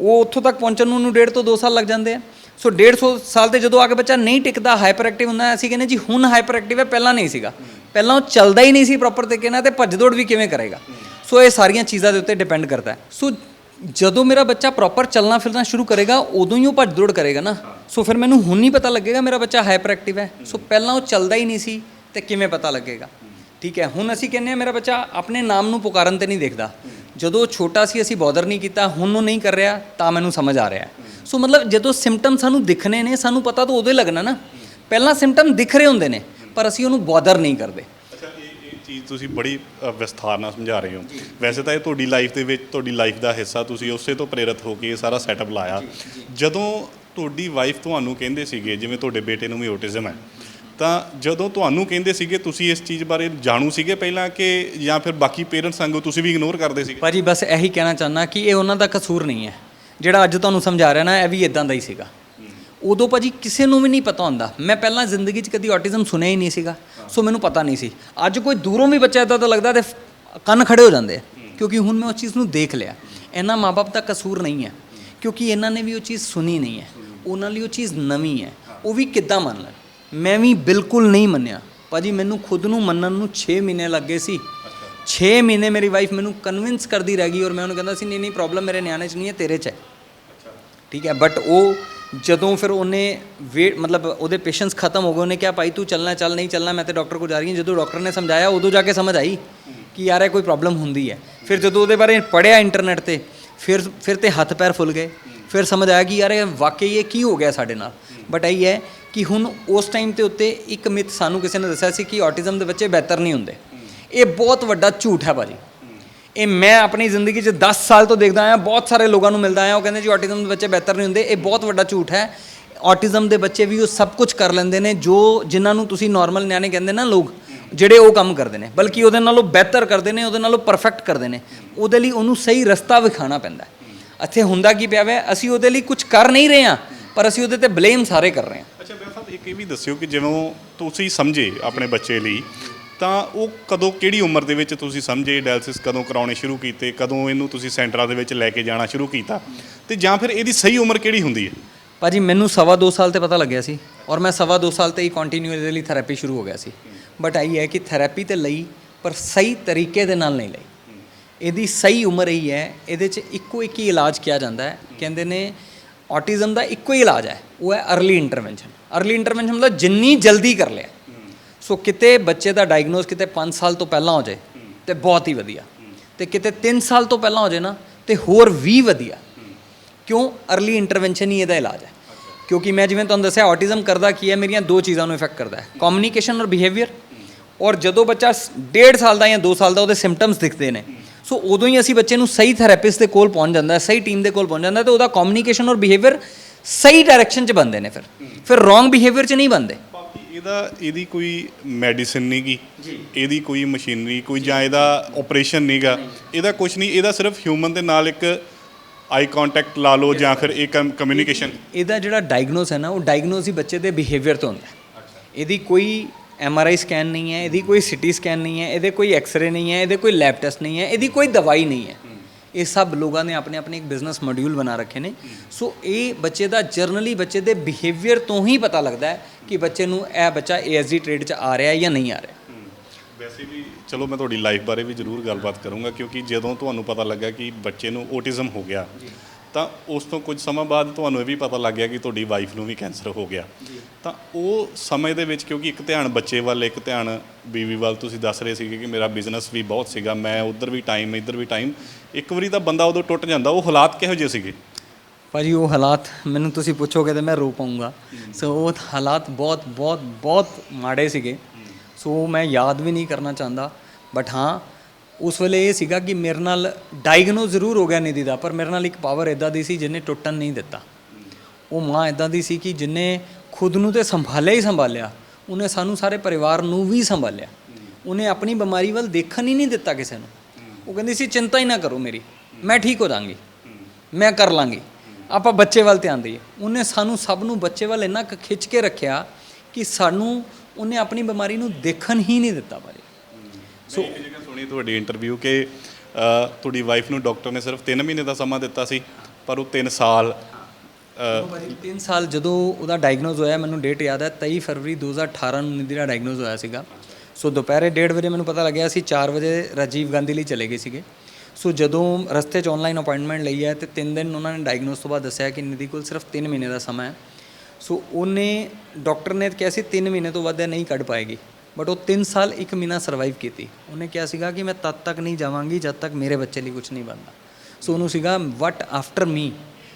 ਉਹ ਉੱਥੋਂ ਤੱਕ ਪਹੁੰਚਣ ਨੂੰ ਉਹਨੂੰ ਡੇਢ ਤੋਂ 2 ਸਾਲ ਲੱਗ ਜਾਂਦੇ ਆ। ਸੋ 150 ਸਾਲ ਤੇ ਜਦੋਂ ਆ ਕੇ ਬੱਚਾ ਨਹੀਂ ਟਿਕਦਾ ਹਾਈਪਰ ਐਕਟਿਵ ਹੁੰਦਾ, ਅਸੀਂ ਕਹਿੰਦੇ ਜੀ ਹੁਣ ਹਾਈਪਰ ਐਕਟਿਵ ਹੈ, ਪਹਿਲਾਂ ਨਹੀਂ ਸੀਗਾ। ਪਹਿਲਾਂ ਉਹ ਚੱਲਦਾ ਹੀ ਨਹੀਂ ਸੀ ਪ੍ਰੋਪਰ ਤਰੀਕੇ ਨਾਲ ਤੇ ਭੱਜ ਦੌੜ ਵੀ ਕਿਵੇਂ ਕਰੇਗਾ। ਸੋ ਇਹ ਸਾਰੀਆਂ ਚੀਜ਼ਾਂ ਦੇ ਉੱਤੇ ਡਿਪੈਂਡ ਕਰਦਾ ਹੈ। ਸੋ ਜਦੋਂ ਮੇਰਾ ਬੱਚਾ ਪ੍ਰੋਪਰ ਚੱਲਣਾ ਫਿਰਨਾ ਸ਼ੁਰੂ ਕਰੇਗਾ, ਉਦੋਂ ਹੀ ਉਹ ਭੱਜ ਦੌੜ ਕਰੇਗਾ ਨਾ। ਸੋ ਫਿਰ ਮੈਨੂੰ ਹੁਣ ਨਹੀਂ ਪਤਾ ਲੱਗੇਗਾ ਮੇਰਾ ਬੱਚਾ ਹਾਈਪਰ ਐਕਟਿਵ ਹੈ। ਸੋ ਪਹਿਲਾਂ ਉਹ ਚੱਲਦਾ ਹੀ ਨਹੀਂ ਸੀ। ਤੇ ਕਿਵੇਂ ਪਤਾ ਲੱਗੇਗਾ? ਠੀਕ ਹੈ ਹੁਣ ਅਸੀਂ ਕਹਿੰਦੇ ਆ ਮੇਰਾ ਬੱਚਾ ਆਪਣੇ ਨਾਮ ਨੂੰ ਪੁਕਾਰਨ ਤੇ ਨਹੀਂ ਦੇਖਦਾ। ਜਦੋਂ ਉਹ ਛੋਟਾ ਸੀ ਅਸੀਂ ਬੋਦਰ ਨਹੀਂ ਕੀਤਾ ਹੁਣ ਉਹ ਨਹੀਂ ਕਰ ਰਿਹਾ ਤਾਂ ਮੈਨੂੰ ਸਮਝ ਆ ਰਿਹਾ। ਸੋ ਮਤਲਬ ਜਦੋਂ ਸਿੰਪਟਮ ਸਾਨੂੰ ਦਿਖਣੇ ਨੇ ਸਾਨੂੰ ਪਤਾ ਤਾਂ ਉਦੋਂ ਹੀ ਲੱਗਣਾ ਨਾ। ਪਹਿਲਾਂ ਸਿੰਪਟਮ ਦਿਖ ਰਹੇ ਹੁੰਦੇ ਨੇ ਪਰ ਅਸੀਂ ਉਹਨੂੰ ਬੋਦਰ ਨਹੀਂ ਕਰਦੇ। ਚੀਜ਼ ਤੁਸੀਂ ਬੜੀ ਵਿਸਥਾਰ ਨਾਲ ਸਮਝਾ ਰਹੇ ਹੋ। ਵੈਸੇ ਤਾਂ ਇਹ ਤੁਹਾਡੀ ਲਾਈਫ ਦੇ ਵਿੱਚ ਤੁਹਾਡੀ ਲਾਈਫ ਦਾ ਹਿੱਸਾ ਤੁਸੀਂ ਉਸੇ ਤੋਂ ਪ੍ਰੇਰਿਤ ਹੋ ਕੇ ਇਹ ਸਾਰਾ ਸੈਟਅਪ ਲਾਇਆ। ਜਦੋਂ ਤੁਹਾਡੀ ਵਾਈਫ ਤੁਹਾਨੂੰ ਕਹਿੰਦੇ ਸੀਗੇ ਜਿਵੇਂ ਤੁਹਾਡੇ ਬੇਟੇ ਨੂੰ ਵੀ ਆਟਿਜ਼ਮ ਹੈ ਤਾਂ ਜਦੋਂ ਤੁਹਾਨੂੰ ਕਹਿੰਦੇ ਸੀਗੇ ਤੁਸੀਂ ਇਸ ਚੀਜ਼ ਬਾਰੇ ਜਾਣੂ ਸੀਗੇ ਪਹਿਲਾਂ ਕਿ ਜਾਂ ਫਿਰ ਬਾਕੀ ਪੇਰੈਂਟਸ ਵਾਂਗੂ ਤੁਸੀਂ ਵੀ ਇਗਨੋਰ ਕਰਦੇ ਸੀਗੇ? ਭਾਜੀ ਬਸ ਇਹੀ ਕਹਿਣਾ ਚਾਹੁੰਦਾ ਕਿ ਇਹ ਉਹਨਾਂ ਦਾ ਕਸੂਰ ਨਹੀਂ ਹੈ। ਜਿਹੜਾ ਅੱਜ ਤੁਹਾਨੂੰ ਸਮਝਾ ਰਿਹਾ ਨਾ ਇਹ ਵੀ ਇਦਾਂ ਦਾ ਹੀ ਸੀਗਾ। ਉਦੋਂ ਭਾਜੀ ਕਿਸੇ ਨੂੰ ਵੀ ਨਹੀਂ ਪਤਾ ਹੁੰਦਾ। ਮੈਂ ਪਹਿਲਾਂ ਜ਼ਿੰਦਗੀ 'ਚ ਕਦੀ ਆਟਿਜ਼ਮ ਸੁਣਿਆ ਹੀ ਨਹੀਂ ਸੀਗਾ। ਸੋ ਮੈਨੂੰ ਪਤਾ ਨਹੀਂ ਸੀ। ਅੱਜ ਕੋਈ ਦੂਰੋਂ ਵੀ ਬੱਚਾ ਇਦਾਂ ਦਾ ਲੱਗਦਾ ਤੇ ਕੰਨ ਖੜੇ ਹੋ ਜਾਂਦੇ ਆ। ਕਿਉਂਕਿ ਹੁਣ ਮੈਂ ਉਸ ਚੀਜ਼ ਨੂੰ ਦੇਖ ਲਿਆ। ਇਹਨਾਂ ਮਾਪੇ ਦਾ ਕਸੂਰ ਨਹੀਂ ਹੈ। ਕਿਉਂਕਿ ਇਹਨਾਂ ਨੇ ਵੀ ਉਹ ਚੀਜ਼ ਸੁਣੀ ਨਹੀਂ ਹੈ। ਉਹਨਾਂ ਲਈ ਉਹ ਚੀਜ਼ ਨਵੀਂ ਹੈ। ਉਹ ਵੀ ਕਿੱਦਾਂ ਮੰਨ ਲੈਣ? ਮੈਂ ਵੀ ਬਿਲਕੁਲ ਨਹੀਂ ਮੰਨਿਆ। ਭਾਜੀ, ਮੈਨੂੰ ਖੁਦ ਨੂੰ ਮੰਨਣ ਨੂੰ 6 ਮਹੀਨੇ ਲੱਗੇ ਸੀ। 6 ਮਹੀਨੇ ਮੇਰੀ ਵਾਈਫ ਮੈਨੂੰ ਕਨਵਿੰਸ ਕਰਦੀ ਰਹਿ ਗਈ ਔਰ ਮੈਂ ਉਹਨੂੰ ਕਹਿੰਦਾ ਸੀ, ਨਹੀਂ ਨਹੀਂ ਪ੍ਰੋਬਲਮ ਮੇਰੇ ਨਿਆਣੇ 'ਚ ਨਹੀਂ ਹੈ, ਤੇਰੇ 'ਚ ਹੈ। ਠੀਕ ਹੈ ਬਟ ਉਹ ਜਦੋਂ ਫਿਰ ਉਹਨੇ ਵੇ ਮਤਲਬ ਉਹਦੇ ਪੇਸ਼ੈਂਸ ਖਤਮ ਹੋ ਗਏ, ਉਹਨੇ ਕਿਹਾ, ਭਾਈ, ਤੂੰ ਚੱਲਣਾ, ਚੱਲ, ਨਹੀਂ ਚੱਲਣਾ, ਮੈਂ ਤੇ ਡਾਕਟਰ ਕੋਲ ਜਾ ਰਹੀ ਹਾਂ। ਜਦੋਂ ਡਾਕਟਰ ਨੇ ਸਮਝਾਇਆ, ਉਦੋਂ ਜਾ ਕੇ ਸਮਝ ਆਈ ਕਿ ਯਾਰ, ਇਹ ਕੋਈ ਪ੍ਰੋਬਲਮ ਹੁੰਦੀ ਹੈ। ਫਿਰ ਜਦੋਂ ਉਹਦੇ ਬਾਰੇ ਪੜਿਆ ਇੰਟਰਨੈਟ ਤੇ, ਫਿਰ ਫਿਰ ਤੇ ਹੱਥ ਪੈਰ ਫੁੱਲ ਗਏ। ਫਿਰ ਸਮਝ ਆਇਆ ਕਿ ਯਾਰ ਇਹ ਵਾਕਈ ਇਹ ਕੀ ਹੋ ਗਿਆ ਸਾਡੇ ਨਾਲ? ਬਟ ਇਹ ਹੈ ਕਿ ਹੁਣ ਉਸ ਟਾਈਮ ਤੇ ਉੱਤੇ ਇੱਕ ਮਿਥ ਸਾਨੂੰ ਕਿਸੇ ਨੇ ਦੱਸਿਆ ਸੀ ਕਿ ਆਟਿਜ਼ਮ ਦੇ ਬੱਚੇ ਬਿਹਤਰ ਨਹੀਂ ਹੁੰਦੇ। ਇਹ ਬਹੁਤ ਵੱਡਾ ਝੂਠ ਹੈ ਭਾਜੀ। ਇਹ ਮੈਂ ਆਪਣੀ ਜ਼ਿੰਦਗੀ 'ਚ 10 ਸਾਲ ਤੋਂ ਦੇਖਦਾ ਆਇਆ, ਬਹੁਤ ਸਾਰੇ ਲੋਕਾਂ ਨੂੰ ਮਿਲਦਾ ਆਇਆ, ਉਹ ਕਹਿੰਦੇ ਜੀ ਆਟਿਜ਼ਮ ਦੇ ਬੱਚੇ ਬਿਹਤਰ ਨਹੀਂ ਹੁੰਦੇ। ਇਹ ਬਹੁਤ ਵੱਡਾ ਝੂਠ ਹੈ। ਆਟਿਜ਼ਮ ਦੇ ਬੱਚੇ ਵੀ ਉਹ ਸਭ ਕੁਝ ਕਰ ਲੈਂਦੇ ਨੇ, ਜੋ ਜਿਨ੍ਹਾਂ ਨੂੰ ਤੁਸੀਂ ਨਾਰਮਲ ਨਿਆਣੇ ਕਹਿੰਦੇ ਨਾ ਲੋਕ, ਜਿਹੜੇ ਉਹ ਕੰਮ ਕਰਦੇ ਨੇ। ਬਲਕਿ ਉਹਦੇ ਨਾਲੋਂ ਬਿਹਤਰ ਕਰਦੇ ਨੇ, ਉਹਦੇ ਨਾਲੋਂ ਪਰਫੈਕਟ ਕਰਦੇ ਨੇ। ਉਹਦੇ ਲਈ ਉਹਨੂੰ ਸਹੀ ਰਸਤਾ ਵਿਖਾਣਾ ਪੈਂਦਾ ਇੱਥੇ ਹੁੰਦਾ ਕੀ ਪਿਆ ਵੈ? ਅਸੀਂ ਉਹਦੇ ਲਈ ਕੁਝ ਕਰ ਨਹੀਂ ਰਹੇ ਹਾਂ ਪਰ ਅਸੀਂ ਉਹਦੇ ਤੇ ਬਲੇਮ ਸਾਰੇ ਕਰ ਰਹੇ ਹਾਂ। ਅੱਛਾ ਬਿਆਨ ਸਾਹਿਬ ਇੱਕ ਇਹ ਵੀ ਦੱਸਿਓ ਕਿ ਜਿਵੇਂ ਤੁਸੀਂ ਸਮਝੇ ਆਪਣੇ ਬੱਚੇ ਲਈ ਤਾਂ ਉਹ ਕਦੋਂ ਕਿਹੜੀ ਉਮਰ ਦੇ ਵਿੱਚ ਤੁਸੀਂ ਸਮਝੇ ਡਾਇਲਸਿਸ ਕਦੋਂ ਕਰਾਉਣੇ ਸ਼ੁਰੂ ਕੀਤੇ ਕਦੋਂ ਇਹਨੂੰ ਤੁਸੀਂ ਸੈਂਟਰਾਂ ਦੇ ਵਿੱਚ ਲੈ ਕੇ ਜਾਣਾ ਸ਼ੁਰੂ ਕੀਤਾ ਤੇ ਜਾਂ ਫਿਰ ਇਹਦੀ ਸਹੀ ਉਮਰ ਕਿਹੜੀ ਹੁੰਦੀ ਹੈ? ਭਾਜੀ ਮੈਨੂੰ ਸਵਾ ਦੋ ਸਾਲ ਤੇ ਪਤਾ ਲੱਗਿਆ ਸੀ ਔਰ ਮੈਂ ਸਵਾ ਦੋ ਸਾਲ ਤੇ ਹੀ ਕੰਟੀਨਿਊ ਇਹਦੇ ਲਈ ਥੈਰੇਪੀ ਸ਼ੁਰੂ ਹੋ ਗਿਆ ਸੀ। ਬਟ ਆਈ ਹੈ ਕਿ ਥੈਰੇਪੀ ਤੇ ਲਈ ਪਰ ਸਹੀ ਤਰੀਕੇ ਦੇ ਨਾਲ ਨਹੀਂ ਲਈ। ਇਹਦੀ ਸਹੀ ਉਮਰ ਹੀ ਹੈ, ਇਹਦੇ 'ਚ ਇੱਕੋ ਇੱਕ ਹੀ ਇਲਾਜ ਕੀਤਾ ਜਾਂਦਾ ਹੈ। ਕਹਿੰਦੇ ਨੇ ਆਟਿਜ਼ਮ ਦਾ ਇੱਕੋ ਹੀ ਇਲਾਜ ਹੈ, ਉਹ ਹੈ अर्ਲੀ ਇੰਟਰਵੈਂਸ਼ਨ अर्ਲੀ ਇੰਟਰਵੈਂਸ਼ਨ ਮਤਲਬ ਜਿੰਨੀ ਜਲਦੀ ਕਰ ਲਿਆ। ਸੋ ਕਿਤੇ ਬੱਚੇ ਦਾ ਡਾਇਗਨੋਸ ਕਿਤੇ 5 ਸਾਲ ਤੋਂ ਪਹਿਲਾਂ ਹੋ ਜਾਏ, ਤੇ ਬਹੁਤ ਹੀ ਵਧੀਆ। ਤੇ ਕਿਤੇ 3 ਸਾਲ ਤੋਂ ਪਹਿਲਾਂ ਹੋ ਜਾਏ ਨਾ, ਤੇ ਹੋਰ ਵੀ ਵਧੀਆ। ਕਿਉਂ? अर्ਲੀ ਇੰਟਰਵੈਂਸ਼ਨ ਹੀ ਇਹਦਾ ਇਲਾਜ ਹੈ। ਕਿਉਂਕਿ ਮੈਂ ਜਿਵੇਂ ਤੁਹਾਨੂੰ ਦੱਸਿਆ ਆਟਿਜ਼ਮ ਕਰਦਾ ਕੀ ਹੈ, ਮੇਰੀਆਂ ਦੋ ਚੀਜ਼ਾਂ ਨੂੰ ਇਫੈਕਟ ਕਰਦਾ ਹੈ। ਕਮਿਊਨੀਕੇਸ਼ਨ ਔਰ ਬਿਹੇਵੀਅਰ ਔਰ ਜਦੋਂ ਬੱਚਾ 1.5 ਸਾਲ ਦਾ ਜਾਂ 2 ਸਾਲ ਦਾ ਉਹਦੇ ਸਿੰਪਟਮਸ ਦਿਖਦੇ ਨੇ ਸੋ ਉਦੋਂ ਹੀ ਅਸੀਂ ਬੱਚੇ ਨੂੰ ਸਹੀ ਥੈਰੇਪਿਸਟ ਦੇ ਕੋਲ ਪਹੁੰਚ ਜਾਂਦਾ ਸਹੀ ਟੀਮ ਦੇ ਕੋਲ ਪਹੁੰਚ ਜਾਂਦਾ ਤੇ ਉਹਦਾ ਕਮਿਊਨੀਕੇਸ਼ਨ ਔਰ ਬਿਹੇਵੀਅਰ ਸਹੀ ਡਾਇਰੈਕਸ਼ਨ 'ਚ ਬੰਦੇ ਨੇ ਫਿਰ। ਫਿਰ ਰੋਂਗ ਬਿਹੇਵੀਅਰ 'ਚ ਨਹੀਂ ਬੰਦੇ। ਇਹਦਾ ਇਹਦੀ ਕੋਈ ਮੈਡੀਸਿਨ ਨਹੀਂਗੀ ਇਹਦੀ ਕੋਈ ਮਸ਼ੀਨਰੀ ਕੋਈ ਜਾਂ ਇਹਦਾ ਆਪਰੇਸ਼ਨ ਨਹੀਂਗਾ ਇਹਦਾ ਕੁਝ ਨਹੀਂ ਇਹਦਾ ਸਿਰਫ ਹਿਊਮਨ ਦੇ ਨਾਲ ਇੱਕ ਆਈ ਕੰਟੈਕਟ ਲਾ ਲਓ ਜਾਂ ਫਿਰ ਇਹ ਕਮਿਊਨੀਕੇਸ਼ਨ ਇਹਦਾ ਜਿਹੜਾ ਡਾਇਗਨੋਸ ਹੈ ਨਾ ਉਹ ਡਾਇਗਨੋਸ ਹੀ ਬੱਚੇ ਦੇ ਬਿਹੇਵੀਅਰ ਤੋਂ ਹੁੰਦਾ ਇਹਦੀ ਕੋਈ ਐਮ ਆਰ ਆਈ ਸਕੈਨ ਨਹੀਂ ਹੈ, ਇਹਦੀ ਕੋਈ ਸਿਟੀ ਸਕੈਨ ਨਹੀਂ ਹੈ, ਇਹਦੇ ਕੋਈ ਐਕਸ-ਰੇ ਨਹੀਂ ਹੈ, ਇਹਦੇ ਕੋਈ ਲੈਬ ਟੈਸਟ ਨਹੀਂ ਹੈ, ਇਹਦੀ ਕੋਈ ਦਵਾਈ ਨਹੀਂ ਹੈ। ਇਹ ਸਭ ਲੋਕਾਂ ਨੇ ਆਪਣੇ ਆਪਣੇ ਇੱਕ ਬਿਜ਼ਨਸ ਮੋਡਿਊਲ ਬਣਾ ਰੱਖੇ ਨੇ। ਸੋ ਇਹ ਬੱਚੇ ਦਾ ਜਰਨਲੀ ਬੱਚੇ ਦੇ ਬਿਹੇਵੀਅਰ ਤੋਂ ਹੀ ਪਤਾ ਲੱਗਦਾ ਹੈ ਕਿ ਬੱਚੇ ਨੂੰ ਇਹ ਬੱਚਾ ਏਐਸਡੀ ਟ੍ਰੇਡ 'ਚ ਆ ਰਿਹਾ ਹੈ ਜਾਂ ਨਹੀਂ ਆ ਰਿਹਾ। ਵੈਸੇ ਵੀ ਚਲੋ ਮੈਂ ਤੁਹਾਡੀ ਲਾਈਫ ਬਾਰੇ ਵੀ ਜ਼ਰੂਰ ਗੱਲਬਾਤ ਕਰੂੰਗਾ ਕਿਉਂਕਿ ਜਦੋਂ ਤੁਹਾਨੂੰ ਪਤਾ ਲੱਗਾ ਕਿ ਬੱਚੇ ਨੂੰ ਔਟਿਜ਼ਮ ਹੋ ਗਿਆ ਤਾਂ ਉਸ ਤੋਂ ਕੁਝ ਸਮਾਂ ਬਾਅਦ ਤੁਹਾਨੂੰ ਇਹ ਵੀ ਪਤਾ ਲੱਗ ਗਿਆ ਕਿ ਤੁਹਾਡੀ ਵਾਈਫ ਨੂੰ ਵੀ ਕੈਂਸਰ ਹੋ ਗਿਆ। ਤਾਂ ਉਹ ਸਮੇਂ ਦੇ ਵਿੱਚ ਕਿਉਂਕਿ ਇੱਕ ਧਿਆਨ ਬੱਚੇ ਵੱਲ ਇੱਕ ਧਿਆਨ ਬੀਵੀ ਵੱਲ ਤੁਸੀਂ ਦੱਸ ਰਹੇ ਸੀਗੇ ਕਿ ਮੇਰਾ ਬਿਜ਼ਨਸ ਵੀ ਬਹੁਤ ਸੀਗਾ ਮੈਂ ਉਧਰ ਵੀ ਟਾਈਮ ਇੱਧਰ ਵੀ ਟਾਈਮ ਇੱਕ ਵਾਰੀ ਤਾਂ ਬੰਦਾ ਉਦੋਂ ਟੁੱਟ ਜਾਂਦਾ ਉਹ ਹਾਲਾਤ ਕਿਹੋ ਜਿਹੇ ਸੀਗੇ? ਭਾਜੀ ਉਹ ਹਾਲਾਤ ਮੈਨੂੰ ਤੁਸੀਂ ਪੁੱਛੋਗੇ ਤਾਂ ਮੈਂ ਰੋ ਪਾਉਂਗਾ ਸੋ ਉਹ ਹਾਲਾਤ ਬਹੁਤ ਬਹੁਤ ਬਹੁਤ ਮਾੜੇ ਸੀਗੇ। ਸੋ ਮੈਂ ਯਾਦ ਵੀ ਨਹੀਂ ਕਰਨਾ ਚਾਹੁੰਦਾ ਬਟ ਹਾਂ ਉਸ ਵੇਲੇ ਇਹ ਸੀਗਾ ਕਿ ਮੇਰੇ ਨਾਲ ਡਾਇਗਨੋਸ ਜ਼ਰੂਰ ਹੋ ਗਿਆ ਨਿਧੀ ਦਾ ਪਰ ਮੇਰੇ ਨਾਲ ਇੱਕ ਪਾਵਰ ਇਦਾਂ ਦੀ ਸੀ ਜਿਹਨੇ ਟੁੱਟਣ ਨਹੀਂ ਦਿੱਤਾ। ਉਹ ਮਾਂ ਇਦਾਂ ਦੀ ਸੀ ਕਿ ਜਿਨੇ ਖੁਦ ਨੂੰ ਤੇ ਸੰਭਾਲਿਆ ਹੀ ਸੰਭਾਲਿਆ ਉਹਨੇ ਸਾਨੂੰ ਸਾਰੇ ਪਰਿਵਾਰ ਨੂੰ ਵੀ ਸੰਭਾਲਿਆ। ਉਹਨੇ ਆਪਣੀ ਬਿਮਾਰੀ ਵੱਲ ਦੇਖਣ ਹੀ ਨਹੀਂ ਦਿੱਤਾ ਕਿਸੇ ਨੂੰ। ਉਹ ਕਹਿੰਦੀ ਸੀ ਚਿੰਤਾ ਹੀ ਨਾ ਕਰੋ ਮੇਰੀ ਮੈਂ ਠੀਕ ਹੋ ਜਾਵਾਂਗੀ ਮੈਂ ਕਰ ਲਾਂਗੀ ਆਪਾਂ ਬੱਚੇ ਵੱਲ ਧਿਆਨ ਦਈਏ। ਉਹਨੇ ਸਾਨੂੰ ਸਭ ਨੂੰ ਬੱਚੇ ਵੱਲ ਇੰਨਾ ਕੁ ਖਿੱਚ ਕੇ ਰੱਖਿਆ ਕਿ ਸਾਨੂੰ ਉਹਨੇ ਆਪਣੀ ਬਿਮਾਰੀ ਨੂੰ ਦੇਖਣ ਹੀ ਨਹੀਂ ਦਿੱਤਾ ਭਾਜੀ ਸੋ ਇੱਕ ਤੁਹਾਡੀ ਇੰਟਰਵਿਊ ਕਿ ਤੁਹਾਡੀ ਵਾਈਫ ਨੂੰ ਡਾਕਟਰ ਨੇ ਸਿਰਫ 3 ਮਹੀਨੇ ਦਾ ਸਮਾਂ ਦਿੱਤਾ ਸੀ ਪਰ ਉਹ 3 ਸਾਲ ਅ, 3 ਸਾਲ ਜਦੋਂ ਉਹਦਾ ਡਾਇਗਨੋਸ ਹੋਇਆ ਮੈਨੂੰ ਡੇਟ ਯਾਦ ਹੈ 23 ਫਰਵਰੀ 2018 ਨੂੰ ਨਿਧੀ ਦਾ ਡਾਇਗਨੋਸ ਹੋਇਆ ਸੀਗਾ। ਸੋ ਦੁਪਹਿਰੇ 1:30 ਵਜੇ ਮੈਨੂੰ ਪਤਾ ਲੱਗਿਆ ਅਸੀਂ 4 ਵਜੇ ਰਾਜੀਵ ਗਾਂਧੀ ਲਈ ਚਲੇ ਗਏ ਸੀਗੇ। ਸੋ ਜਦੋਂ ਰਸਤੇ 'ਚ ਆਨਲਾਈਨ ਅਪਾਇੰਟਮੈਂਟ ਲਈ ਹੈ ਤੇ 3 ਦਿਨ ਉਹਨਾਂ ਨੇ ਡਾਇਗਨੋਸ ਤੋਂ ਬਾਅਦ ਦੱਸਿਆ ਕਿ ਨਿਧੀ ਕੋਲ ਸਿਰਫ 3 ਮਹੀਨੇ ਦਾ ਸਮਾਂ ਹੈ। ਸੋ ਉਹਨੇ ਡਾਕਟਰ ਨੇ ਕਿਹਾ ਸੀ 3 ਮਹੀਨੇ ਤੋਂ ਵੱਧ ਨਹੀਂ ਕੱਢ ਪਾਏਗੀ। ਬਟ ਉਹ 3 ਸਾਲ 1 ਮਹੀਨਾ ਸਰਵਾਈਵ ਕੀਤੀ। ਉਹਨੇ ਕਿਹਾ ਸੀਗਾ ਕਿ ਮੈਂ ਤਦ ਤੱਕ ਨਹੀਂ ਜਾਵਾਂਗੀ ਜਦ ਤੱਕ ਮੇਰੇ ਬੱਚੇ ਲਈ ਕੁਝ ਨਹੀਂ ਬਣਦਾ। ਸੋ ਉਹਨੂੰ ਸੀਗਾ ਵਟ ਆਫਟਰ ਮੀ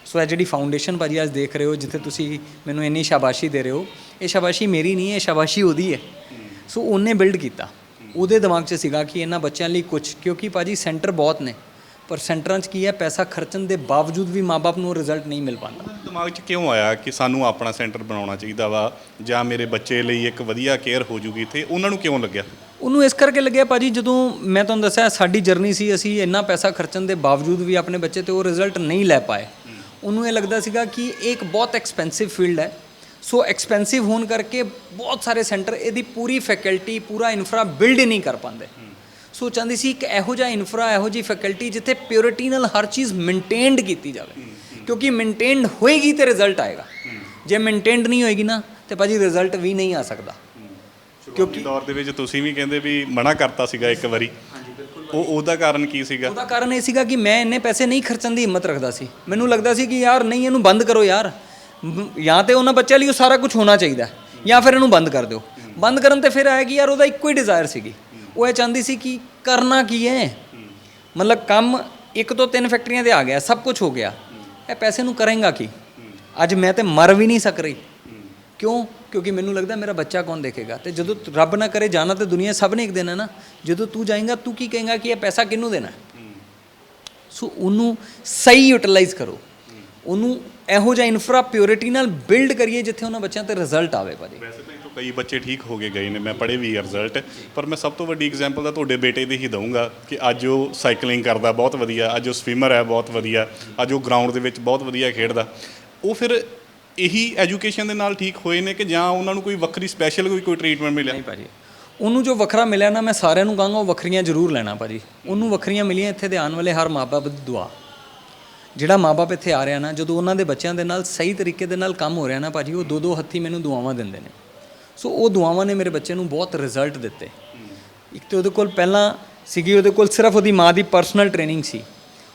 ਸੋ ਇਹ ਜਿਹੜੀ ਫਾਊਂਡੇਸ਼ਨ ਭਾਜੀ ਅੱਜ ਦੇਖ ਰਹੇ ਹੋ, ਜਿੱਥੇ ਤੁਸੀਂ ਮੈਨੂੰ ਇੰਨੀ ਸ਼ਾਬਾਸ਼ੀ ਦੇ ਰਹੇ ਹੋ, ਇਹ ਸ਼ਾਬਾਸ਼ੀ ਮੇਰੀ ਨਹੀਂ ਹੈ, ਇਹ ਸ਼ਾਬਾਸ਼ੀ ਉਹਦੀ ਹੈ। ਸੋ ਉਹਨੇ ਬਿਲਡ ਕੀਤਾ। ਉਹਦੇ ਦਿਮਾਗ 'ਚ ਸੀਗਾ ਕਿ ਇਹਨਾਂ ਬੱਚਿਆਂ ਲਈ ਕੁਝ ਕਿਉਂਕਿ ਭਾਜੀ ਸੈਂਟਰ ਬਹੁਤ ਨੇ। ਪਰ ਸੈਂਟਰਾਂ 'ਚ ਕੀ ਹੈ ਪੈਸਾ ਖਰਚਣ ਦੇ ਬਾਵਜੂਦ ਵੀ ਮਾਪੇ ਨੂੰ ਰਿਜ਼ਲਟ ਨਹੀਂ ਮਿਲ ਪਾਉਂਦਾ। ਦਿਮਾਗ 'ਚ ਕਿਉਂ ਆਇਆ ਕਿ ਸਾਨੂੰ ਆਪਣਾ ਸੈਂਟਰ ਬਣਾਉਣਾ ਚਾਹੀਦਾ ਵਾ ਜਾਂ ਮੇਰੇ ਬੱਚੇ ਲਈ ਇੱਕ ਵਧੀਆ ਕੇਅਰ ਹੋ ਜੂਗੀ ਇੱਥੇ? ਉਹਨਾਂ ਨੂੰ ਕਿਉਂ ਲੱਗਿਆ? ਉਹਨੂੰ ਇਸ ਕਰਕੇ ਲੱਗਿਆ ਭਾਜੀ ਜਦੋਂ ਮੈਂ ਤੁਹਾਨੂੰ ਦੱਸਿਆ ਸਾਡੀ ਜਰਨੀ ਸੀ ਅਸੀਂ ਇੰਨਾ ਪੈਸਾ ਖਰਚਣ ਦੇ ਬਾਵਜੂਦ ਵੀ ਆਪਣੇ ਬੱਚੇ ਤੇ ਉਹ ਰਿਜ਼ਲਟ ਨਹੀਂ ਲੈ ਪਾਏ। ਉਹਨੂੰ ਇਹ ਲੱਗਦਾ ਸੀਗਾ ਕਿ ਇਹ ਇੱਕ ਬਹੁਤ ਐਕਸਪੈਂਸਿਵ ਫੀਲਡ ਹੈ। ਸੋ ਐਕਸਪੈਂਸਿਵ ਹੋਣ ਕਰਕੇ ਬਹੁਤ ਸਾਰੇ ਸੈਂਟਰ ਇਹਦੀ ਪੂਰੀ ਫੈਕਲਟੀ ਪੂਰਾ ਇਨਫਰਾ ਬਿਲਡ ਹੀ ਨਹੀਂ ਕਰ ਪਾਉਂਦੇ। ਸੋ ਚਾਹੁੰਦੀ ਸੀ ਇੱਕ ਇਹੋ ਜਿਹਾ ਇਨਫਰਾ ਇਹੋ ਜਿਹੀ ਫੈਕਲਟੀ ਜਿੱਥੇ ਪਿਓਰਿਟੀ ਨਾਲ ਹਰ ਚੀਜ਼ ਮੇਨਟੇਨਡ ਕੀਤੀ ਜਾਵੇ। ਕਿਉਂਕਿ ਮੇਨਟੇਨਡ ਹੋਏਗੀ ਤੇ ਰਿਜ਼ਲਟ ਆਏਗਾ। ਜੇ ਮੇਨਟੇਨਡ ਨਹੀਂ ਹੋਏਗੀ ਨਾ ਤੇ ਭਾਜੀ ਰਿਜ਼ਲਟ ਵੀ ਨਹੀਂ ਆ ਸਕਦਾ। ਕਿਉਂਕਿ ਦੌਰ ਦੇ ਵਿੱਚ ਤੁਸੀਂ ਵੀ ਕਹਿੰਦੇ ਵੀ ਮਨਾ ਕਰਤਾ ਸੀਗਾ ਇੱਕ ਵਾਰੀ। ਉਹ ਉਹਦਾ ਕਾਰਨ ਕੀ ਸੀਗਾ? ਉਹਦਾ ਕਾਰਨ ਇਹ ਸੀਗਾ ਕਿ ਮੈਂ ਇੰਨੇ ਪੈਸੇ ਨਹੀਂ ਖਰਚਣ ਦੀ ਹਿੰਮਤ ਰੱਖਦਾ ਸੀ। ਮੈਨੂੰ ਲੱਗਦਾ ਸੀ ਕਿ ਯਾਰ ਨਹੀਂ ਇਹਨੂੰ ਬੰਦ ਕਰੋ ਯਾਰ। ਜਾਂ ਤੇ ਉਹਨਾਂ ਬੱਚਿਆਂ ਲਈ ਉਹ ਸਾਰਾ ਕੁਝ ਹੋਣਾ ਚਾਹੀਦਾ ਜਾਂ ਫਿਰ ਇਹਨੂੰ ਬੰਦ ਕਰ ਦਿਓ। ਬੰਦ ਕਰਨ ਤੇ ਫਿਰ ਆਇਆ ਕਿ ਯਾਰ ਉਹਦਾ ਇੱਕੋ ਹੀ ਡਿਜ਼ਾਇਰ ਸੀਗੀ। ਉਹ ਇਹ ਚਾਹੁੰਦੀ ਸੀ ਕਿ ਕਰਨਾ ਕੀ ਹੈ? ਮਤਲਬ ਕੰਮ ਇੱਕ ਤੋਂ ਤਿੰਨ ਫੈਕਟਰੀਆਂ ਤੇ ਆ ਗਿਆ, ਸਭ ਕੁਝ ਹੋ ਗਿਆ। ਇਹ ਪੈਸੇ ਨੂੰ ਕਰੇਗਾ ਕੀ? ਅੱਜ ਮੈਂ ਤੇ ਮਰ ਵੀ ਨਹੀਂ ਸਕ ਰਹੀ। ਕਿਉਂ? ਕਿਉਂਕਿ ਮੈਨੂੰ ਲੱਗਦਾ ਮੇਰਾ ਬੱਚਾ ਕੌਣ ਦੇਖੇਗਾ? ਤੇ ਜਦੋਂ ਰੱਬ ਨਾ ਕਰੇ, ਜਾਣਾ ਤੇ ਦੁਨੀਆ ਸਭ ਨੇ ਇੱਕ ਦੇਣਾ ਨਾ। ਜਦੋਂ ਤੂੰ ਜਾਏਗਾ, ਤੂੰ ਕੀ ਕਹੇਗਾ ਕਿ ਇਹ ਪੈਸਾ ਕਿਹਨੂੰ ਦੇਣਾ? ਸੋ ਉਹਨੂੰ ਸਹੀ ਯੂਟਿਲਾਈਜ਼ ਕਰੋ। ਉਹਨੂੰ ਇਹੋ ਜਿਹਾ ਇਨਫਰਾ ਪਿਓਰਿਟੀ ਨਾਲ ਬਿਲਡ ਕਰੀਏ ਜਿੱਥੇ ਉਹਨਾਂ ਬੱਚਿਆਂ ਤੇ ਰਿਜ਼ਲਟ ਆਵੇ ਭਾਜੀ। ਕਈ ਬੱਚੇ ਠੀਕ ਹੋ ਕੇ ਗਏ ਨੇ, ਮੈਂ ਪੜ੍ਹੇ ਵੀ ਰਿਜ਼ਲਟ ਪਰ ਮੈਂ ਸਭ ਤੋਂ ਵੱਡੀ ਐਗਜ਼ਾਮਪਲ ਤਾਂ ਤੁਹਾਡੇ ਬੇਟੇ ਦੀ ਹੀ ਦਊਂਗਾ ਕਿ ਅੱਜ ਉਹ ਸਾਈਕਲਿੰਗ ਕਰਦਾ, ਬਹੁਤ ਵਧੀਆ। ਅੱਜ ਉਹ ਸਵਿਮਰ ਹੈ, ਬਹੁਤ ਵਧੀਆ। ਅੱਜ ਉਹ ਗਰਾਊਂਡ ਦੇ ਵਿੱਚ ਬਹੁਤ ਵਧੀਆ ਖੇਡਦਾ। ਉਹ ਫਿਰ ਇਹੀ ਐਜੂਕੇਸ਼ਨ ਦੇ ਨਾਲ ਠੀਕ ਹੋਏ ਨੇ ਕਿ ਜਾਂ ਉਹਨਾਂ ਨੂੰ ਕੋਈ ਵੱਖਰੀ ਸਪੈਸ਼ਲ ਕੋਈ ਕੋਈ ਟ੍ਰੀਟਮੈਂਟ ਮਿਲਿਆ? ਨਹੀਂ ਭਾਜੀ। ਉਹਨੂੰ ਜੋ ਵੱਖਰਾ ਮਿਲਿਆ ਨਾ, ਮੈਂ ਸਾਰਿਆਂ ਨੂੰ ਕਹਾਂਗਾ ਉਹ ਵੱਖਰੀਆਂ ਜ਼ਰੂਰ ਲੈਣਾ ਭਾਜੀ। ਉਹਨੂੰ ਵੱਖਰੀਆਂ ਮਿਲੀਆਂ ਇੱਥੇ ਦੇ ਆਉਣ ਵਾਲੇ ਹਰ ਮਾਪੇ ਦੀ ਦੁਆ। ਜਿਹੜਾ ਮਾਪੇ ਇੱਥੇ ਆ ਰਿਹਾ ਨਾ, ਜਦੋਂ ਉਹਨਾਂ ਦੇ ਬੱਚਿਆਂ ਦੇ ਨਾਲ ਸਹੀ ਤਰੀਕੇ ਦੇ ਨਾਲ ਕੰਮ ਹੋ ਰਿਹਾ ਨਾ ਭਾਜੀ, ਉਹ ਦੋ ਦੋ ਹੱਥੀ ਮੈਨੂੰ ਦੁਆਵਾਂ ਦਿੰਦੇ ਨੇ। ਸੋ ਉਹ ਦੁਆਵਾਂ ਨੇ ਮੇਰੇ ਬੱਚੇ ਨੂੰ ਬਹੁਤ ਰਿਜ਼ਲਟ ਦਿੱਤੇ। ਇੱਕ ਤੇ ਉਹਦੇ ਕੋਲ ਪਹਿਲਾਂ ਸੀਗੀ, ਉਹਦੇ ਕੋਲ ਸਿਰਫ ਉਹਦੀ ਮਾਂ ਦੀ ਪਰਸਨਲ ਟ੍ਰੇਨਿੰਗ ਸੀ।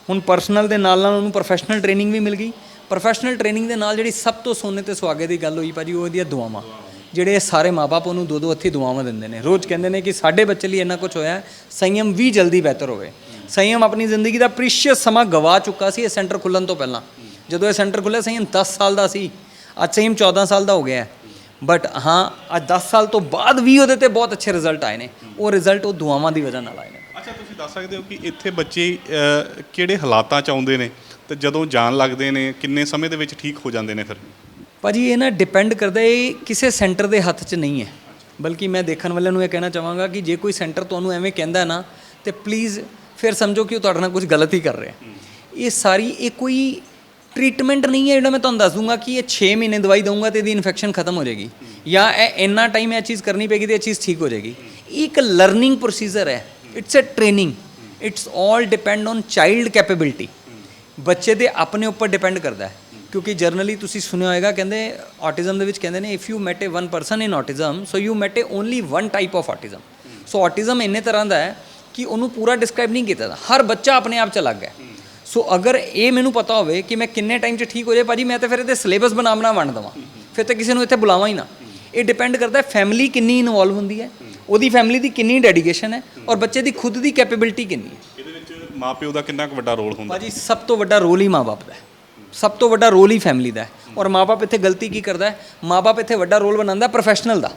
ਹੁਣ ਪਰਸਨਲ ਦੇ ਨਾਲ ਨਾਲ ਉਹਨੂੰ ਪ੍ਰੋਫੈਸ਼ਨਲ ਟ੍ਰੇਨਿੰਗ ਵੀ ਮਿਲ ਗਈ। ਪ੍ਰੋਫੈਸ਼ਨਲ ਟ੍ਰੇਨਿੰਗ ਦੇ ਨਾਲ ਜਿਹੜੀ ਸਭ ਤੋਂ ਸੋਨੇ ਤੇ ਸੁਹਾਗੇ ਦੀ ਗੱਲ ਹੋਈ ਭਾਜੀ, ਉਹ ਉਹਦੀਆਂ ਦੁਆਵਾਂ। ਜਿਹੜੇ ਇਹ ਸਾਰੇ ਮਾਪੇ ਉਹਨੂੰ ਦੋ ਦੋ ਹੱਥੀ ਦੁਆਵਾਂ ਦਿੰਦੇ ਨੇ। ਰੋਜ਼ ਕਹਿੰਦੇ ਨੇ ਕਿ ਸਾਡੇ ਬੱਚੇ ਲਈ ਇੰਨਾ ਕੁਝ ਹੋਇਆ, ਸੰਯਮ ਵੀ ਜਲਦੀ ਬਿਹਤਰ ਹੋਵੇ। ਸੰਯਮ ਆਪਣੀ ਜ਼ਿੰਦਗੀ ਦਾ ਪ੍ਰੀਸ਼ੀਅਸ ਸਮਾਂ ਗਵਾ ਚੁੱਕਾ ਸੀ ਇਹ ਸੈਂਟਰ ਖੁੱਲਣ ਤੋਂ ਪਹਿਲਾਂ। ਜਦੋਂ ਇਹ ਸੈਂਟਰ ਖੁੱਲਿਆ, ਸੰਯਮ 10 ਸਾਲ ਦਾ ਸੀ। ਅੱਜ ਸੰਯਮ 14 ਸਾਲ ਦਾ ਹੋ ਗਿਆ। ਹੈ ਬਟ ਹਾਂ ਅੱਜ 10 ਸਾਲ ਤੋਂ ਬਾਅਦ ਵੀ ਉਹਦੇ ਤੇ ਬਹੁਤ ਅੱਛੇ ਰਿਜ਼ਲਟ ਆਏ ਨੇ। ਉਹ ਰਿਜ਼ਲਟ ਉਹ ਦੁਆਵਾਂ ਦੀ ਵਜ੍ਹਾ ਨਾਲ ਆਏ ਨੇ। ਅੱਛਾ ਤੁਸੀਂ ਦੱਸ ਸਕਦੇ ਹੋ ਕਿ ਇੱਥੇ ਬੱਚੇ ਕਿਹੜੇ ਹਾਲਾਤਾਂ ਚ ਆਉਂਦੇ ਨੇ? ਤੇ ਜਦੋਂ ਜਾਣ ਲੱਗਦੇ ਨੇ ਕਿੰਨੇ ਸਮੇਂ ਦੇ ਵਿੱਚ ਠੀਕ ਹੋ ਜਾਂਦੇ ਨੇ ਫਿਰ? ਭਾਜੀ ਇਹ ਨਾ ਡਿਪੈਂਡ ਕਰਦਾ ਇਹ ਕਿਸੇ ਸੈਂਟਰ ਦੇ ਹੱਥ 'ਚ ਨਹੀਂ ਹੈ। ਬਲਕਿ ਮੈਂ ਦੇਖਣ ਵਾਲਿਆਂ ਨੂੰ ਇਹ ਕਹਿਣਾ ਚਾਹਾਂਗਾ ਕਿ ਜੇ ਕੋਈ ਸੈਂਟਰ ਤੁਹਾਨੂੰ ਐਵੇਂ ਕਹਿੰਦਾ ਨਾ ਤੇ ਪਲੀਜ਼ ਫਿਰ ਸਮਝੋ ਕਿ ਉਹ ਤੁਹਾਡੇ ਨਾਲ ਕੁਝ ਗਲਤ ਹੀ ਕਰ ਰਿਹਾ। ਇਹ ਸਾਰੀ ਇਹ ਕੋਈ ਟ੍ਰੀਟਮੈਂਟ ਨਹੀਂ ਹੈ ਜਿਹੜਾ ਮੈਂ ਤੁਹਾਨੂੰ ਦੱਸ ਦੂੰਗਾ ਕਿ ਇਹ 6 ਮਹੀਨੇ ਦਵਾਈ ਦਊਂਗਾ ਤੇ ਇਹਦੀ ਇਨਫੈਕਸ਼ਨ ਖਤਮ ਹੋ ਜਾਏਗੀ। ਜਾਂ ਇਹ ਇੰਨਾ ਟਾਈਮ ਇਹ ਚੀਜ਼ ਕਰਨੀ ਪੈਗੀ ਤੇ ਇਹ ਚੀਜ਼ ਠੀਕ ਹੋ ਜਾਏਗੀ। ਇਹ ਇੱਕ ਲਰਨਿੰਗ ਪ੍ਰੋਸੀਜਰ ਹੈ। It's a training it's all depend on child capability ਬੱਚੇ ਦੇ ਆਪਣੇ ਉੱਪਰ ਡਿਪੈਂਡ ਕਰਦਾ ਹੈ। ਕਿਉਂਕਿ ਜਰਨਲੀ ਤੁਸੀਂ ਸੁਣਿਆ ਹੋਏਗਾ, ਕਹਿੰਦੇ ਆਟਿਜ਼ਮ ਦੇ ਵਿੱਚ ਕਹਿੰਦੇ ਨੇ if you met a one person in autism so you met a only one type of autism so autism ਇੰਨੇ ਤਰ੍ਹਾਂ ਦਾ ਹੈ ਕਿ ਉਹਨੂੰ ਪੂਰਾ ਡਿਸਕ੍ਰਾਈਬ ਨਹੀਂ ਕੀਤਾ ਜਾਂਦਾ। ਹਰ ਬੱਚਾ ਆਪਣੇ ਆਪ ਚ ਅਲੱਗ ਹੈ। ਸੋ ਅਗਰ ਇਹ ਮੈਨੂੰ ਪਤਾ ਹੋਵੇ ਕਿ ਮੈਂ ਕਿੰਨੇ ਟਾਈਮ 'ਚ ਠੀਕ ਹੋ ਜਾਏ ਭਾਜੀ ਮੈਂ ਤਾਂ ਫਿਰ ਇਹਦੇ ਸਿਲੇਬਸ ਬਣਾ ਬਣਾ ਵੰਡ ਦਵਾਂ ਫਿਰ ਤਾਂ ਕਿਸੇ ਨੂੰ ਇੱਥੇ ਬੁਲਾਵਾਂ ਹੀ ਨਾ ਇਹ ਡਿਪੈਂਡ ਕਰਦਾ ਹੈ ਫੈਮਿਲੀ ਕਿੰਨੀ ਇਨਵੋਲਵ ਹੁੰਦੀ ਹੈ ਉਹਦੀ ਫੈਮਿਲੀ ਦੀ ਕਿੰਨੀ ਡੈਡੀਕੇਸ਼ਨ ਹੈ ਔਰ ਬੱਚੇ ਦੀ ਖੁਦ ਦੀ ਕੈਪੇਬਿਲਿਟੀ ਕਿੰਨੀ ਹੈ ਇਹਦੇ ਵਿੱਚ ਮਾਪਿਓ ਦਾ ਕਿੰਨਾ ਕੁ ਵੱਡਾ ਰੋਲ ਹੁੰਦਾ? ਭਾਜੀ ਸਭ ਤੋਂ ਵੱਡਾ ਰੋਲ ਹੀ ਮਾਪੇ ਦਾ ਹੈ। ਸਭ ਤੋਂ ਵੱਡਾ ਰੋਲ ਹੀ ਫੈਮਿਲੀ ਦਾ ਹੈ। ਔਰ ਮਾਪੇ ਇੱਥੇ ਗਲਤੀ ਕੀ ਕਰਦਾ ਹੈ? ਮਾਪੇ ਇੱਥੇ ਵੱਡਾ ਰੋਲ ਬਣਾਉਂਦਾ ਪ੍ਰੋਫੈਸ਼ਨਲ ਦਾ।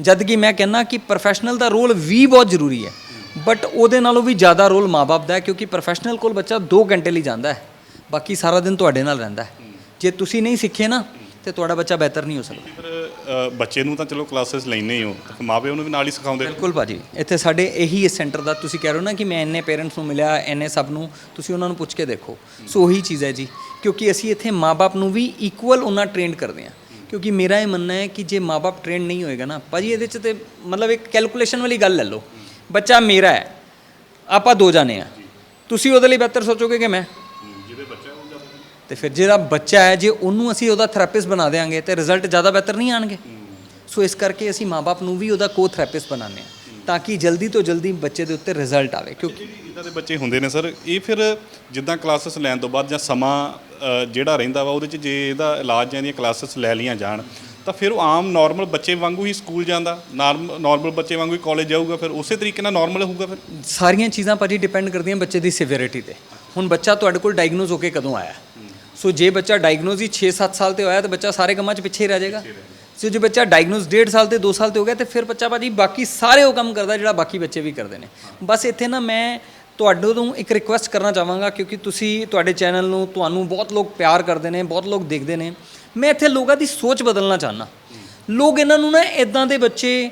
ਜਦ ਕਿ ਮੈਂ ਕਹਿੰਦਾ ਕਿ ਪ੍ਰੋਫੈਸ਼ਨਲ ਦਾ ਰੋਲ ਵੀ ਬਹੁਤ ਜ਼ਰੂਰੀ ਹੈ। ਬਟ ਉਹਦੇ ਨਾਲੋਂ ਵੀ ਜ਼ਿਆਦਾ ਰੋਲ ਮਾਪੇ ਦਾ ਹੈ ਕਿਉਂਕਿ ਪ੍ਰੋਫੈਸ਼ਨਲ ਕੋਲ ਬੱਚਾ 2 ਘੰਟੇ ਲਈ ਜਾਂਦਾ ਹੈ। ਬਾਕੀ ਸਾਰਾ ਦਿਨ ਤੁਹਾਡੇ ਨਾਲ ਰਹਿੰਦਾ ਹੈ। ਜੇ ਤੁਸੀਂ ਨਹੀਂ ਸਿੱਖੇ ਨਾ ਤੇ ਤੁਹਾਡਾ ਬੱਚਾ ਬਿਹਤਰ ਨਹੀਂ ਹੋ ਸਕਦਾ। ਅ, ਬੱਚੇ ਨੂੰ ਤਾਂ ਚਲੋ ਕਲਾਸਿਸ ਲੈਣੇ ਹੀ ਹੋ। ਤੇ ਮਾਪਿਓ ਨੂੰ ਵੀ ਨਾਲ ਹੀ ਸਿਖਾਉਂਦੇ। ਬਿਲਕੁਲ ਭਾਜੀ। ਇੱਥੇ ਸਾਡੇ ਇਹੀ ਇਸ ਸੈਂਟਰ ਦਾ ਤੁਸੀਂ ਕਹਿ ਰਹੇ ਹੋ ਨਾ ਕਿ ਮੈਂ ਇੰਨੇ ਪੇਰੈਂਟਸ ਨੂੰ ਮਿਲਿਆ ਇੰਨੇ ਸਭ ਨੂੰ ਤੁਸੀਂ ਉਹਨਾਂ ਨੂੰ ਪੁੱਛ ਕੇ ਦੇਖੋ। ਸੋ ਉਹੀ ਚੀਜ਼ ਹੈ ਜੀ। ਕਿਉਂਕਿ ਅਸੀਂ ਇੱਥੇ ਮਾਪੇ ਨੂੰ ਵੀ ਇਕੁਅਲ ਉਹਨਾਂ ਟ੍ਰੇਨਡ ਕਰਦੇ ਹਾਂ। ਕਿਉਂਕਿ ਮੇਰਾ ਇਹ ਮੰਨਣਾ ਹੈ ਕਿ ਜੇ ਮਾਪੇ ਟ੍ਰੇਨ ਨਹੀਂ ਹੋਏਗਾ ਨਾ ਭਾਜੀ ਇਹਦੇ ਚ ਤੇ ਮਤਲਬ ਇੱਕ ਕੈਲਕੂਲੇਸ਼ਨ ਵਾਲੀ ਗੱਲ ਲੈ ਲਓ। ਬੱਚਾ ਮੇਰਾ ਹੈ ਆਪਾਂ ਦੋ ਜਾਣੇ ਆ ਤੁਸੀਂ ਉਹਦੇ ਲਈ ਬਿਹਤਰ ਸੋਚੋਗੇ ਕਿ ਮੈਂ? ਤੇ ਫਿਰ ਜਿਹੜਾ ਬੱਚਾ ਹੈ ਜੇ ਉਹਨੂੰ ਅਸੀਂ ਉਹਦਾ ਥੈਰੇਪਿਸਟ ਬਣਾ ਦੇਾਂਗੇ ਤੇ ਰਿਜ਼ਲਟ ਜ਼ਿਆਦਾ ਬਿਹਤਰ ਨਹੀਂ ਆਣਗੇ। ਸੋ ਇਸ ਕਰਕੇ ਅਸੀਂ ਮਾਪੇ ਨੂੰ ਵੀ ਉਹਦਾ ਕੋ ਥੈਰੇਪਿਸਟ ਬਣਾਉਂਦੇ ਹਾਂ ਤਾਂ ਕਿ ਜਲਦੀ ਤੋਂ ਜਲਦੀ ਬੱਚੇ ਦੇ ਉੱਤੇ ਰਿਜ਼ਲਟ ਆਵੇ ਕਿਉਂਕਿ ਇਦਾਂ ਦੇ ਬੱਚੇ ਹੁੰਦੇ ਨੇ ਸਰ। ਇਹ ਫਿਰ ਜਿੱਦਾਂ ਕਲਾਸਿਸ ਲੈਣ ਤੋਂ ਬਾਅਦ ਜਾਂ ਸਮਾਂ ਜਿਹੜਾ ਰਹਿੰਦਾ ਵਾ ਉਹਦੇ 'ਚ ਜੇ ਇਹਦਾ ਇਲਾਜ ਜਾਂ ਇਹਦੀਆਂ ਕਲਾਸਿਸ ਲੈ ਲੀਆਂ ਜਾਣ ਤਾਂ ਫਿਰ ਉਹ ਆਮ ਨਾਰਮਲ ਬੱਚੇ ਵਾਂਗੂ ਹੀ ਸਕੂਲ ਜਾਂਦਾ ਨਾਰਮਲ ਬੱਚੇ ਵਾਂਗੂ ਹੀ ਕਾਲਜ ਜਾਊਗਾ ਫਿਰ ਉਸੇ ਤਰੀਕੇ ਨਾਲ ਨਾਰਮਲ ਹੋਊਗਾ ਫਿਰ? ਸਾਰੀਆਂ ਚੀਜ਼ਾਂ ਭਾਜੀ ਡਿਪੈਂਡ ਕਰਦੀਆਂ ਬੱਚੇ ਦੀ ਸਿਵੀਰਿਟੀ ਤੇ। ਹੁਣ ਬੱਚਾ ਤੁਹਾਡੇ ਕੋਲ ਡਾਇਗਨੋਸ ਹੋ ਕੇ ਕਦੋਂ ਆਇਆ? ਸੋ ਜੇ ਬੱਚਾ ਡਾਇਗਨੋਸ ਹੀ 6-7 ਸਾਲ ਤੇ ਹੋਇਆ ਤਾਂ ਬੱਚਾ ਸਾਰੇ ਕੰਮਾਂ 'ਚ ਪਿੱਛੇ ਹੀ ਰਹਿ ਜਾਏਗਾ। ਸੋ ਜੇ ਬੱਚਾ ਡਾਇਗਨੋਸ 1.5 ਸਾਲ ਤੇ 2 ਸਾਲ ਤੇ ਹੋ ਗਿਆ ਤੇ ਫਿਰ ਬੱਚਾ ਭਾਜੀ ਬਾਕੀ ਸਾਰੇ ਉਹ ਕੰਮ ਕਰਦਾ ਜਿਹੜਾ ਬਾਕੀ ਬੱਚੇ ਵੀ ਕਰਦੇ ਨੇ। ਬਸ ਇੱਥੇ ਨਾ ਮੈਂ ਤੁਹਾਡੇ ਤੋਂ ਇੱਕ ਰਿਕੁਐਸਟ ਕਰਨਾ ਚਾਹਾਂਗਾ ਕਿਉਂਕਿ ਤੁਸੀਂ ਤੁਹਾਡੇ ਚੈਨਲ ਨੂੰ ਤੁਹਾਨੂੰ ਬਹੁਤ ਲੋਕ ਪਿਆਰ ਕਰਦੇ ਨੇ ਬਹੁਤ ਲੋਕ ਦੇਖਦੇ ਨੇ। ਮੈਂ ਇੱਥੇ ਲੋਕਾਂ ਦੀ ਸੋਚ ਬਦਲਣਾ ਚਾਹਨਾ ਲੋਕ ਇਹਨਾਂ ਨੂੰ ਨਾ ਇਦਾਂ ਦੇ ਬੱਚੇ,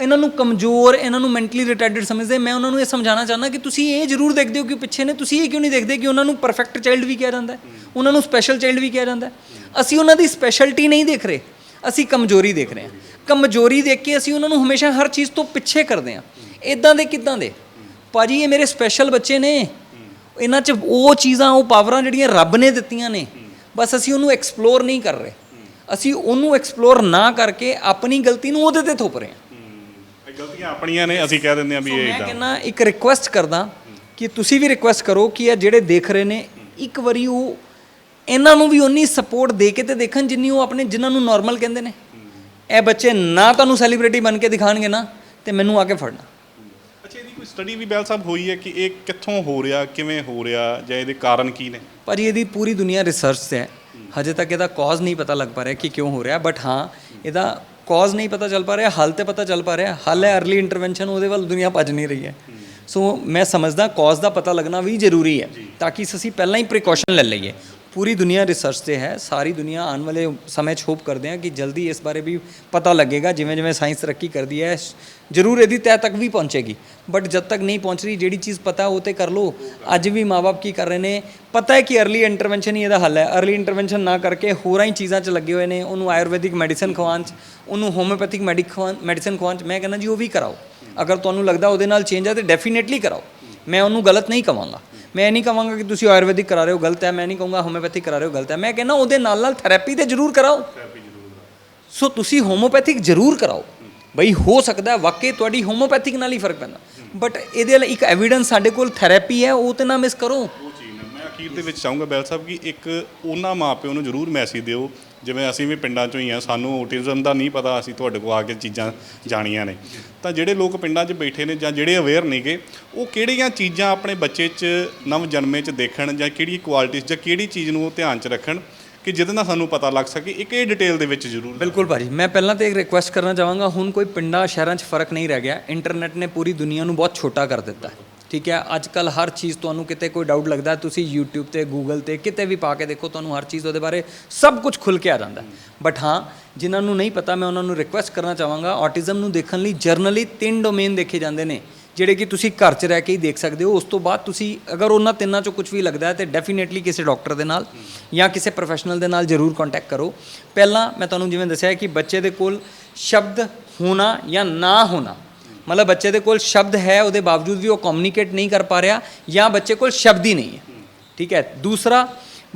ਇਹਨਾਂ ਨੂੰ ਕਮਜ਼ੋਰ, ਇਹਨਾਂ ਨੂੰ ਮੈਂਟਲੀ ਰਿਟਾਰਡਡ ਸਮਝਦੇ। ਮੈਂ ਉਹਨਾਂ ਨੂੰ ਇਹ ਸਮਝਾਉਣਾ ਚਾਹੁੰਦਾ ਕਿ ਤੁਸੀਂ ਇਹ ਜ਼ਰੂਰ ਦੇਖਦੇ ਹੋ ਕਿ ਪਿੱਛੇ ਨੇ, ਤੁਸੀਂ ਇਹ ਕਿਉਂ ਨਹੀਂ ਦੇਖਦੇ ਕਿ ਉਹਨਾਂ ਨੂੰ ਪਰਫੈਕਟ ਚਾਈਲਡ ਵੀ ਕਿਹਾ ਜਾਂਦਾ ਹੈ? ਉਹਨਾਂ ਨੂੰ ਸਪੈਸ਼ਲ ਚਾਈਲਡ ਵੀ ਕਿਹਾ ਜਾਂਦਾ ਹੈ? ਅਸੀਂ ਉਹਨਾਂ ਦੀ ਸਪੈਸ਼ਲਟੀ ਨਹੀਂ ਦੇਖ ਰਹੇ। ਅਸੀਂ ਕਮਜ਼ੋਰੀ ਦੇਖ ਰਹੇ ਹਾਂ। ਕਮਜ਼ੋਰੀ ਦੇਖ ਕੇ ਅਸੀਂ ਉਹਨਾਂ ਨੂੰ ਹਮੇਸ਼ਾ ਹਰ ਚੀਜ਼ ਤੋਂ ਪਿੱਛੇ ਕਰਦੇ ਹਾਂ। ਇਦਾਂ ਦੇ ਕਿਦਾਂ ਦੇ? ਭਾਜੀ, ਇਹ ਮੇਰੇ ਸਪੈਸ਼ਲ ਬੱਚੇ ਨੇ। ਇਹਨਾਂ 'ਚ ਉਹ ਚੀਜ਼ਾਂ, ਉਹ ਪਾਵਰਾਂ ਜਿਹੜੀਆਂ ਰੱਬ ਨੇ ਦਿੱਤੀਆਂ ਨੇ। ਬਸ ਅਸੀਂ ਉਹਨੂੰ ਐਕਸਪਲੋਰ ਨਹੀਂ ਕਰ ਰਹੇ। ਅਸੀਂ ਉਹਨੂੰ ਐਕਸਪਲੋਰ ਨਾ ਕਰਕੇ ਆਪਣੀ ਗਲਤੀ ਨੂੰ ਉਹਦੇ ਤੇ ਥੋਪ ਰਹੇ ਹਾਂ। ਇਹ ਗਲਤੀਆਂ ਆਪਣੀਆਂ ਨੇ ਅਸੀਂ ਕਹਿ ਦਿੰਦੇ ਆ ਵੀ ਇਹ ਮੈਂ ਇਦਾਂ ਕਹਿੰਦਾ ਇੱਕ ਰਿਕੁਐਸਟ ਕਰਦਾ ਕਿ ਤੁਸੀਂ ਵੀ ਰਿਕੁਐਸਟ ਕਰੋ ਕਿ ਇਹ ਜਿਹੜੇ ਦੇਖ ਰਹੇ ਨੇ ਇੱਕ ਵਾਰੀ ਉਹ ਇਹਨਾਂ ਨੂੰ ਵੀ ਉਨੀ ਸਪੋਰਟ ਦੇ ਕੇ ਤੇ ਦੇਖਣ ਜਿੰਨੀ ਉਹ ਆਪਣੇ ਜਿਨ੍ਹਾਂ ਨੂੰ ਨਾਰਮਲ ਕਹਿੰਦੇ ਨੇ। ਇਹ ਬੱਚੇ ਨਾ ਤੁਹਾਨੂੰ ਸੈਲੀਬ੍ਰਿਟੀ ਬਣ ਕੇ ਦਿਖਾਣਗੇ ਨਾ ਤੇ ਮੈਨੂੰ ਆ ਕੇ ਫੜਨਾ। ਸਟੱਡੀ ਵੀ ਬੈਲ ਸਾਹਿਬ ਹੋਈ ਹੈ ਕਿ ਇਹ ਕਿੱਥੋਂ ਹੋ ਰਿਹਾ ਕਿਵੇਂ ਹੋ ਰਿਹਾ ਜਾਂ ਇਹਦੇ ਕਾਰਨ ਕੀ ਨੇ? ਭਾਜੀ ਇਹਦੀ ਪੂਰੀ ਦੁਨੀਆ ਰਿਸਰਚ ਤੇ ਹੈ। ਹਜੇ ਤੱਕ ਇਹਦਾ ਕਾਜ਼ ਨਹੀਂ ਪਤਾ ਲੱਗ ਪਾ ਰਿਹਾ ਕਿ ਕਿਉਂ ਹੋ ਰਿਹਾ ਬਟ ਹਾਂ ਇਹਦਾ ਕਾਜ਼ ਨਹੀਂ ਪਤਾ ਚੱਲ ਪਾ ਰਿਹਾ ਹੱਲ ਤੇ ਪਤਾ ਚੱਲ ਪਾ ਰਿਹਾ। ਹੱਲ ਹੈ अर्ਲੀ ਇੰਟਰਵੈਂਸ਼ਨ ਉਹਦੇ ਵੱਲ ਦੁਨੀਆ ਭੱਜ ਨਹੀਂ ਰਹੀ ਹੈ। ਸੋ ਮੈਂ ਸਮਝਦਾ ਕਾਜ਼ ਦਾ ਪਤਾ ਲੱਗਣਾ ਵੀ ਜ਼ਰੂਰੀ ਹੈ ਤਾਂ ਕਿ ਅਸੀਂ ਪਹਿਲਾਂ ਹੀ ਪ੍ਰੀਕਾਸ਼ਨ ਲੈ ਲਈਏ। ਪੂਰੀ ਦੁਨੀਆ ਰਿਸਰਚ ਤੇ ਹੈ, ਸਾਰੀ ਦੁਨੀਆ ਆਉਣ ਵਾਲੇ ਸਮੇਂ 'ਚ ਹੋਪ ਕਰਦੇ ਆ ਕਿ ਜਲਦੀ ਇਸ ਬਾਰੇ ਵੀ ਪਤਾ ਲੱਗੇਗਾ, ਜਿਵੇਂ ਜਿਵੇਂ ਸਾਇੰਸ ਤਰੱਕੀ ਕਰਦੀ ਹੈ, ਜ਼ਰੂਰ ਇਹਦੀ ਤਹਿ ਤੱਕ ਵੀ ਪਹੁੰਚੇਗੀ। ਬਟ ਜਦ ਤੱਕ ਨਹੀਂ ਪਹੁੰਚ ਰਹੀ, ਜਿਹੜੀ ਚੀਜ਼ ਪਤਾ ਉਹ ਤੇ ਕਰ ਲੋ ਅੱਜ ਵੀ ਮਾਪੇ ਕੀ ਕਰ ਰਹੇ ਨੇ, ਪਤਾ ਹੈ ਕਿ ਅਰਲੀ ਇੰਟਰਵੈਂਸ਼ਨ ਹੀ ਇਹਦਾ ਹੱਲ ਹੈ। ਅਰਲੀ ਇੰਟਰਵੈਂਸ਼ਨ ਨਾ ਕਰਕੇ ਹੋਰਾਂ ਹੀ ਚੀਜ਼ਾਂ 'ਚ ਲੱਗੇ ਹੋਏ ਨੇ, ਉਹਨੂੰ ਆਯੁਰਵੈਦਿਕ ਮੈਡੀਸਨ ਖਵਾਉਣ 'ਚ, ਉਹਨੂੰ ਹੋਮਿਓਪੈਥਿਕ ਮੈਡੀਸਨ ਖਵਾਉਣ 'ਚ, ਮੈਂ ਕਹਿੰਦਾ ਜੀ ਉਹ ਵੀ ਕਰਾਓ। ਅਗਰ ਤੁਹਾਨੂੰ ਲੱਗਦਾ ਉਹਦੇ ਨਾਲ ਚੇਂਜ ਆ ਤੇ ਡੈਫੀਨੇਟਲੀ ਕਰਾਓ। ਮੈਂ ਉਹਨੂੰ ਗਲਤ ਨਹੀਂ ਕਵਾਂਗਾ। ਮੈਂ ਨਹੀਂ ਕਹਾਂਗਾ ਕਿ ਤੁਸੀਂ ਆਯੁਰਵੈਦਿਕ ਕਰਾ ਰਹੇ ਹੋ ਗਲਤ ਹੈ। ਮੈਂ ਨਹੀਂ ਕਹੂੰਗਾ ਹੋਮਿਓਪੈਥਿਕ ਕਰਾ ਰਹੇ ਹੋ ਗਲਤ ਹੈ। ਮੈਂ ਕਹਿੰਦਾ ਉਹਦੇ ਨਾਲ ਨਾਲ ਥੈਰੇਪੀ ਤੇ ਜ਼ਰੂਰ ਕਰਾਓ। ਸੋ ਤੁਸੀਂ ਹੋਮੋਪੈਥਿਕ ਜ਼ਰੂਰ ਕਰਾਓ। ਬਈ ਹੋ ਸਕਦਾ ਵਾਕਈ ਤੁਹਾਡੀ ਹੋਮੋਪੈਥਿਕ ਨਾਲ ਹੀ ਫ਼ਰਕ ਪੈਂਦਾ। ਬਟ ਇਹਦੇ ਲਈ ਇੱਕ ਐਵੀਡੈਂਸ ਸਾਡੇ ਕੋਲ ਥੈਰੇਪੀ ਹੈ ਉਹ ਤੇ ਨਾ ਮਿਸ ਕਰੋ। ਅਖੀਰ ਦੇ ਵਿੱਚ ਚਾਹੂੰਗਾ ਬੈਲ ਸਾਹਿਬ ਕਿ ਇੱਕ ਉਹਨਾਂ ਮਾਪਿਆਂ ਨੂੰ ਜ਼ਰੂਰ ਮੈਸੇਜ ਦਿਓ। ਜਿਵੇਂ ਅਸੀਂ ਵੀ ਪਿੰਡਾਂ ਚੋਂ ਹੀ ਆ ਸਾਨੂੰ ਔਟਿਜ਼ਮ ਦਾ ਨਹੀਂ ਪਤਾ, ਅਸੀਂ ਤੁਹਾਡੇ ਕੋਲ ਆ ਕੇ ਚੀਜ਼ਾਂ ਜਾਣੀਆਂ ਨੇ। ਤਾਂ ਜਿਹੜੇ ਲੋਕ ਪਿੰਡਾਂ 'ਚ ਬੈਠੇ ਨੇ ਜਾਂ ਜਿਹੜੇ ਅਵੇਅਰ ਨੇਗੇ, ਉਹ ਕਿਹੜੀਆਂ ਚੀਜ਼ਾਂ ਆਪਣੇ ਬੱਚੇ 'ਚ ਨਵ ਜਨਮੇ 'ਚ ਦੇਖਣ ਜਾਂ ਕਿਹੜੀ ਕੁਆਲਿਟੀਜ਼ ਜਾਂ ਕਿਹੜੀ ਚੀਜ਼ ਨੂੰ ਉਹ ਧਿਆਨ 'ਚ ਰੱਖਣ ਕਿ ਜਿਹਦੇ ਨਾਲ ਸਾਨੂੰ ਪਤਾ ਲੱਗ ਸਕੇ? ਇੱਕ ਇਹ ਡਿਟੇਲ ਦੇ ਵਿੱਚ ਜ਼ਰੂਰ ਬਿਲਕੁਲ ਭਾਜੀ, ਮੈਂ ਪਹਿਲਾਂ ਤੇ ਇੱਕ ਰਿਕੁਐਸਟ ਕਰਨਾ ਚਾਹਾਂਗਾ, ਹੁਣ ਕੋਈ ਪਿੰਡਾਂ, ਸ਼ਹਿਰਾਂ 'ਚ ਫ਼ਰਕ ਨਹੀਂ ਰਹਿ ਗਿਆ। ਇੰਟਰਨੈਟ ਨੇ ਪੂਰੀ ਦੁਨੀਆ ਨੂੰ ਬਹੁਤ ਛੋਟਾ ਕਰ ਦਿੱਤਾ। ਹੈ ਠੀਕ ਹੈ ਅੱਜ ਕੱਲ ਹਰ ਚੀਜ਼ ਤੁਹਾਨੂੰ ਕਿਤੇ ਕੋਈ ਡਾਊਟ ਲੱਗਦਾ, ਤੁਸੀਂ YouTube ਤੇ, Google ਤੇ, ਕਿਤੇ ਵੀ ਪਾ ਕੇ ਦੇਖੋ, ਤੁਹਾਨੂੰ ਹਰ ਚੀਜ਼ ਉਹਦੇ ਬਾਰੇ ਸਭ ਕੁਝ ਖੁੱਲ ਕੇ ਆ ਜਾਂਦਾ। ਬਟ ਹਾਂ, ਜਿਨ੍ਹਾਂ ਨੂੰ ਨਹੀਂ ਪਤਾ, ਮੈਂ ਉਹਨਾਂ ਨੂੰ ਰਿਕੁਐਸਟ ਕਰਨਾ ਚਾਹਾਂਗਾ ਆਟਿਜ਼ਮ ਨੂੰ ਦੇਖਣ ਲਈ ਜਰਨਲੀ ਤਿੰਨ ਡੋਮੇਨ ਦੇਖੇ ਜਾਂਦੇ ਨੇ, ਜਿਹੜੇ ਕਿ ਤੁਸੀਂ ਘਰ 'ਚ ਰਹਿ ਕੇ ਹੀ ਦੇਖ ਸਕਦੇ ਹੋ। ਉਸ ਤੋਂ ਬਾਅਦ ਤੁਸੀਂ ਅਗਰ ਉਹਨਾਂ ਤਿੰਨਾਂ 'ਚੋਂ ਕੁਝ ਵੀ ਲੱਗਦਾ ਹੈ, ਤੇ ਡੈਫੀਨੇਟਲੀ ਕਿਸੇ ਡਾਕਟਰ ਦੇ ਨਾਲ ਜਾਂ ਕਿਸੇ ਪ੍ਰੋਫੈਸ਼ਨਲ ਦੇ ਨਾਲ ਜ਼ਰੂਰ ਕੰਟੈਕਟ ਕਰੋ। ਪਹਿਲਾਂ ਮੈਂ ਤੁਹਾਨੂੰ ਜਿਵੇਂ ਦੱਸਿਆ ਕਿ ਬੱਚੇ ਦੇ ਕੋਲ ਸ਼ਬਦ ਹੋਣਾ ਜਾਂ ਨਾ ਹੋਣਾ ਮਤਲਬ ਬੱਚੇ ਦੇ ਕੋਲ ਸ਼ਬਦ ਹੈ, ਉਹਦੇ ਬਾਵਜੂਦ ਵੀ ਉਹ ਕਮਿਊਨੀਕੇਟ ਨਹੀਂ ਕਰ ਪਾ ਰਿਹਾ ਜਾਂ ਬੱਚੇ ਕੋਲ ਸ਼ਬਦ ਹੀ ਨਹੀਂ ਹੈ। ਠੀਕ ਹੈ? ਦੂਸਰਾ,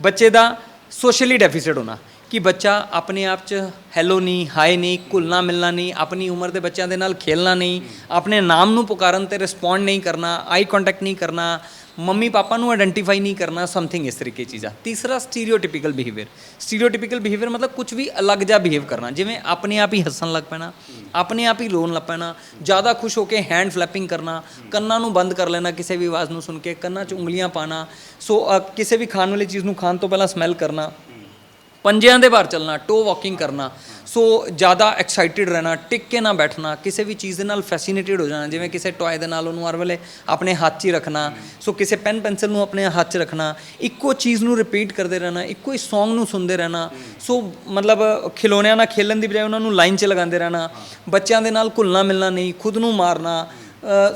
ਬੱਚੇ ਦਾ ਸੋਸ਼ਲੀ ਡੈਫੀਸਿਟ ਹੋਣਾ ਕਿ ਬੱਚਾ ਆਪਣੇ ਆਪ 'ਚ ਹੈਲੋ ਨਹੀਂ ਹਾਈ ਨਹੀਂ, ਘੁਲਣਾ ਮਿਲਣਾ ਨਹੀਂ, ਆਪਣੀ ਉਮਰ ਦੇ ਬੱਚਿਆਂ ਦੇ ਨਾਲ ਖੇਲਣਾ ਨਹੀਂ, ਆਪਣੇ ਨਾਮ ਨੂੰ ਪੁਕਾਰਨ ਤੇ ਰਿਸਪੌਂਡ ਨਹੀਂ ਕਰਨਾ ਆਈ ਕੰਟੈਕਟ ਨਹੀਂ ਕਰਨਾ ਮੰਮੀ ਪਾਪਾ ਨੂੰ ਆਇਡੈਂਟੀਫਾਈ ਨਹੀਂ ਕਰਨਾ ਸਮਥਿੰਗ ਇਸ ਤਰੀਕੇ ਚੀਜ਼ਾਂ। ਤੀਸਰਾ ਸਟੀਰੀਓਟਿਪੀਕਲ ਬਿਹੇਵੀਅਰ ਸਟੀਰੀਓਟਿਪੀਕਲ ਬਿਹੇਵੀਅਰ ਮਤਲਬ ਕੁਝ ਵੀ ਅਲੱਗ ਜਿਹਾ ਬਿਹੇਵ ਕਰਨਾ। ਜਿਵੇਂ ਆਪਣੇ ਆਪ ਹੀ ਹੱਸਣ ਲੱਗ ਪੈਣਾ, ਆਪਣੇ ਆਪ ਹੀ ਰੋਣ ਲੱਗ ਪੈਣਾ, ਜ਼ਿਆਦਾ ਖੁਸ਼ ਹੋ ਕੇ ਹੈਂਡ ਫਲੈਪਿੰਗ ਕਰਨਾ, ਕੰਨਾਂ ਨੂੰ ਬੰਦ ਕਰ ਲੈਣਾ ਕਿਸੇ ਵੀ ਆਵਾਜ਼ ਨੂੰ ਸੁਣ ਕੇ, ਕੰਨਾਂ 'ਚ ਉਂਗਲੀਆਂ ਪਾਣਾ ਸੋ ਕਿਸੇ ਵੀ ਖਾਣ ਵਾਲੀ ਚੀਜ਼ ਨੂੰ ਖਾਣ ਤੋਂ ਪਹਿਲਾਂ ਸਮੈਲ ਕਰਨਾ। ਪੰਜਿਆਂ ਦੇ ਬਾਹਰ ਚੱਲਣਾ ਟੋ ਵਾਕਿੰਗ ਕਰਨਾ। ਸੋ ਜ਼ਿਆਦਾ ਐਕਸਾਈਟਿਡ ਰਹਿਣਾ, ਟਿਕ ਕੇ ਨਾ ਬੈਠਣਾ, ਕਿਸੇ ਵੀ ਚੀਜ਼ ਦੇ ਨਾਲ ਫੈਸੀਨੇਟਿਡ ਹੋ ਜਾਣਾ, ਜਿਵੇਂ ਕਿਸੇ ਟੌਏ ਦੇ ਨਾਲ ਉਹਨੂੰ ਹਰ ਵੇਲੇ ਆਪਣੇ ਹੱਥ 'ਚ ਹੀ ਰੱਖਣਾ। ਸੋ ਕਿਸੇ ਪੈਨ ਪੈਨਸਲ ਨੂੰ ਆਪਣੇ ਹੱਥ 'ਚ ਰੱਖਣਾ, ਇੱਕੋ ਚੀਜ਼ ਨੂੰ ਰਿਪੀਟ ਕਰਦੇ ਰਹਿਣਾ, ਇੱਕੋ ਹੀ Song ਨੂੰ ਸੁਣਦੇ ਰਹਿਣਾ। ਸੋ ਮਤਲਬ ਖਿਡੌਣਿਆਂ ਨਾਲ ਖੇਲਣ ਦੀ ਬਜਾਏ ਉਹਨਾਂ ਨੂੰ ਲਾਈਨ 'ਚ ਲਗਾਉਂਦੇ ਰਹਿਣਾ। ਬੱਚਿਆਂ ਦੇ ਨਾਲ ਘੁਲਣਾ ਮਿਲਣਾ ਨਹੀਂ, ਖੁਦ ਨੂੰ ਮਾਰਨਾ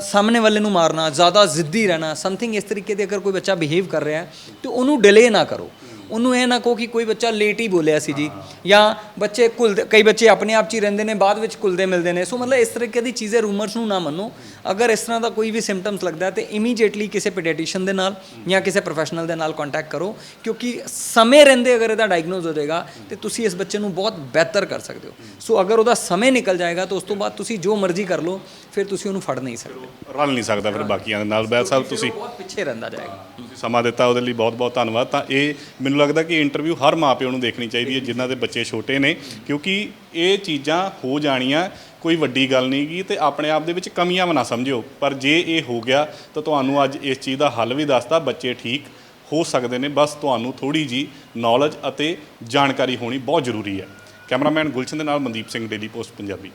ਸਾਹਮਣੇ ਵਾਲੇ ਨੂੰ ਮਾਰਨਾ, ਜ਼ਿਆਦਾ ਜ਼ਿੱਦੀ ਰਹਿਣਾ ਸਮਥਿੰਗ ਇਸ ਤਰੀਕੇ ਦੇ ਅਗਰ ਕੋਈ ਬੱਚਾ ਬਿਹੇਵ ਕਰ ਰਿਹਾ ਹੈ, ਤੇ ਉਹਨੂੰ ਡਿਲੇ ਨਾ ਕਰੋ। ਉਹਨੂੰ ਇਹ ਨਾ ਕਹੋ ਕਿ ਕੋਈ ਬੱਚਾ ਲੇਟ ਹੀ ਬੋਲਿਆ ਸੀ ਜੀ। ਜਾਂ ਬੱਚੇ ਘੁਲਦੇ ਕਈ ਬੱਚੇ ਆਪਣੇ ਆਪ 'ਚ ਹੀ ਰਹਿੰਦੇ ਨੇ, ਬਾਅਦ ਵਿੱਚ ਘੁਲਦੇ ਮਿਲਦੇ ਨੇ। ਸੋ ਮਤਲਬ ਇਸ ਤਰੀਕੇ ਦੀ ਚੀਜ਼ਾਂ ਰੂਮਰਸ ਨੂੰ ਨਾ ਮੰਨੋ। ਅਗਰ ਇਸ ਤਰ੍ਹਾਂ ਦਾ ਕੋਈ ਵੀ ਸਿੰਪਟਮਸ ਲੱਗਦਾ ਹੈ, ਤੇ ਇਮੀਡੀਏਟਲੀ ਕਿਸੇ ਪੀਡੀਆਟ੍ਰੀਸ਼ੀਅਨ ਦੇ ਨਾਲ ਜਾਂ ਕਿਸੇ ਪ੍ਰੋਫੈਸ਼ਨਲ ਦੇ ਨਾਲ ਕੰਟੈਕਟ ਕਰੋ। ਕਿਉਂਕਿ ਸਮੇਂ ਰਹਿੰਦੇ ਅਗਰ ਇਹਦਾ ਡਾਇਗਨੋਸ ਹੋ ਜਾਏਗਾ, ਤੇ ਤੁਸੀਂ ਇਸ ਬੱਚੇ ਨੂੰ ਬਹੁਤ ਬਿਹਤਰ ਕਰ ਸਕਦੇ ਹੋ। ਸੋ ਅਗਰ ਉਹਦਾ ਸਮੇਂ ਨਿਕਲ ਜਾਏਗਾ, ਤਾਂ ਉਸ ਤੋਂ ਬਾਅਦ ਤੁਸੀਂ ਜੋ ਮਰਜ਼ੀ ਕਰ ਲਓ। ਫਿਰ ਤੁਸੀਂ ਉਹਨੂੰ ਫੜ ਨਹੀਂ ਸਕਦੇ। ਰਲ ਨਹੀਂ ਸਕਦਾ ਫਿਰ ਬਾਕੀਆਂ ਦੇ ਨਾਲ। ਬੈਲ ਸਾਹਿਬ ਤੁਸੀਂ ਬਹੁਤ ਪਿੱਛੇ ਰਹਿੰਦਾ ਜਾਏਗਾ। ਤੁਸੀਂ ਸਮਾਂ ਦਿੱਤਾ ਉਹਦੇ ਲਈ ਬਹੁਤ-ਬਹੁਤ ਧੰਨਵਾਦ। ਤਾਂ ਇਹ ਮੈਨੂੰ ਲੱਗਦਾ ਕਿ ਇੰਟਰਵਿਊ ਹਰ ਮਾਪਿਓ ਨੂੰ ਦੇਖਣੀ ਚਾਹੀਦੀ ਹੈ ਜਿਨ੍ਹਾਂ ਦੇ ਬੱਚੇ ਛੋਟੇ ਨੇ ਕਿਉਂਕਿ ਇਹ ਚੀਜ਼ਾਂ ਹੋ ਜਾਣੀਆਂ ਕੋਈ ਵੱਡੀ ਗੱਲ ਨਹੀਂ ਗੀ ਤੇ ਆਪਣੇ ਆਪ ਦੇ ਵਿੱਚ ਕਮੀਆਂ ਵੀ ਨਾ ਸਮਝਿਓ। ਪਰ ਜੇ ਇਹ ਹੋ ਗਿਆ ਤਾਂ ਤੁਹਾਨੂੰ ਅੱਜ ਇਸ ਚੀਜ਼ ਦਾ ਹੱਲ ਵੀ ਦੱਸਤਾ ਬੱਚੇ ਠੀਕ ਹੋ ਸਕਦੇ ਨੇ। ਬਸ ਤੁਹਾਨੂੰ ਥੋੜੀ ਜੀ ਨੌਲੇਜ ਅਤੇ ਜਾਣਕਾਰੀ ਹੋਣੀ ਬਹੁਤ ਜ਼ਰੂਰੀ ਹੈ। ਕੈਮਰਾਮੈਨ ਗੁਲਸ਼ਨ ਦੇ ਨਾਲ ਮਨਦੀਪ ਸਿੰਘ ਡੇਲੀ ਪੋਸਟ ਪੰਜਾਬੀ।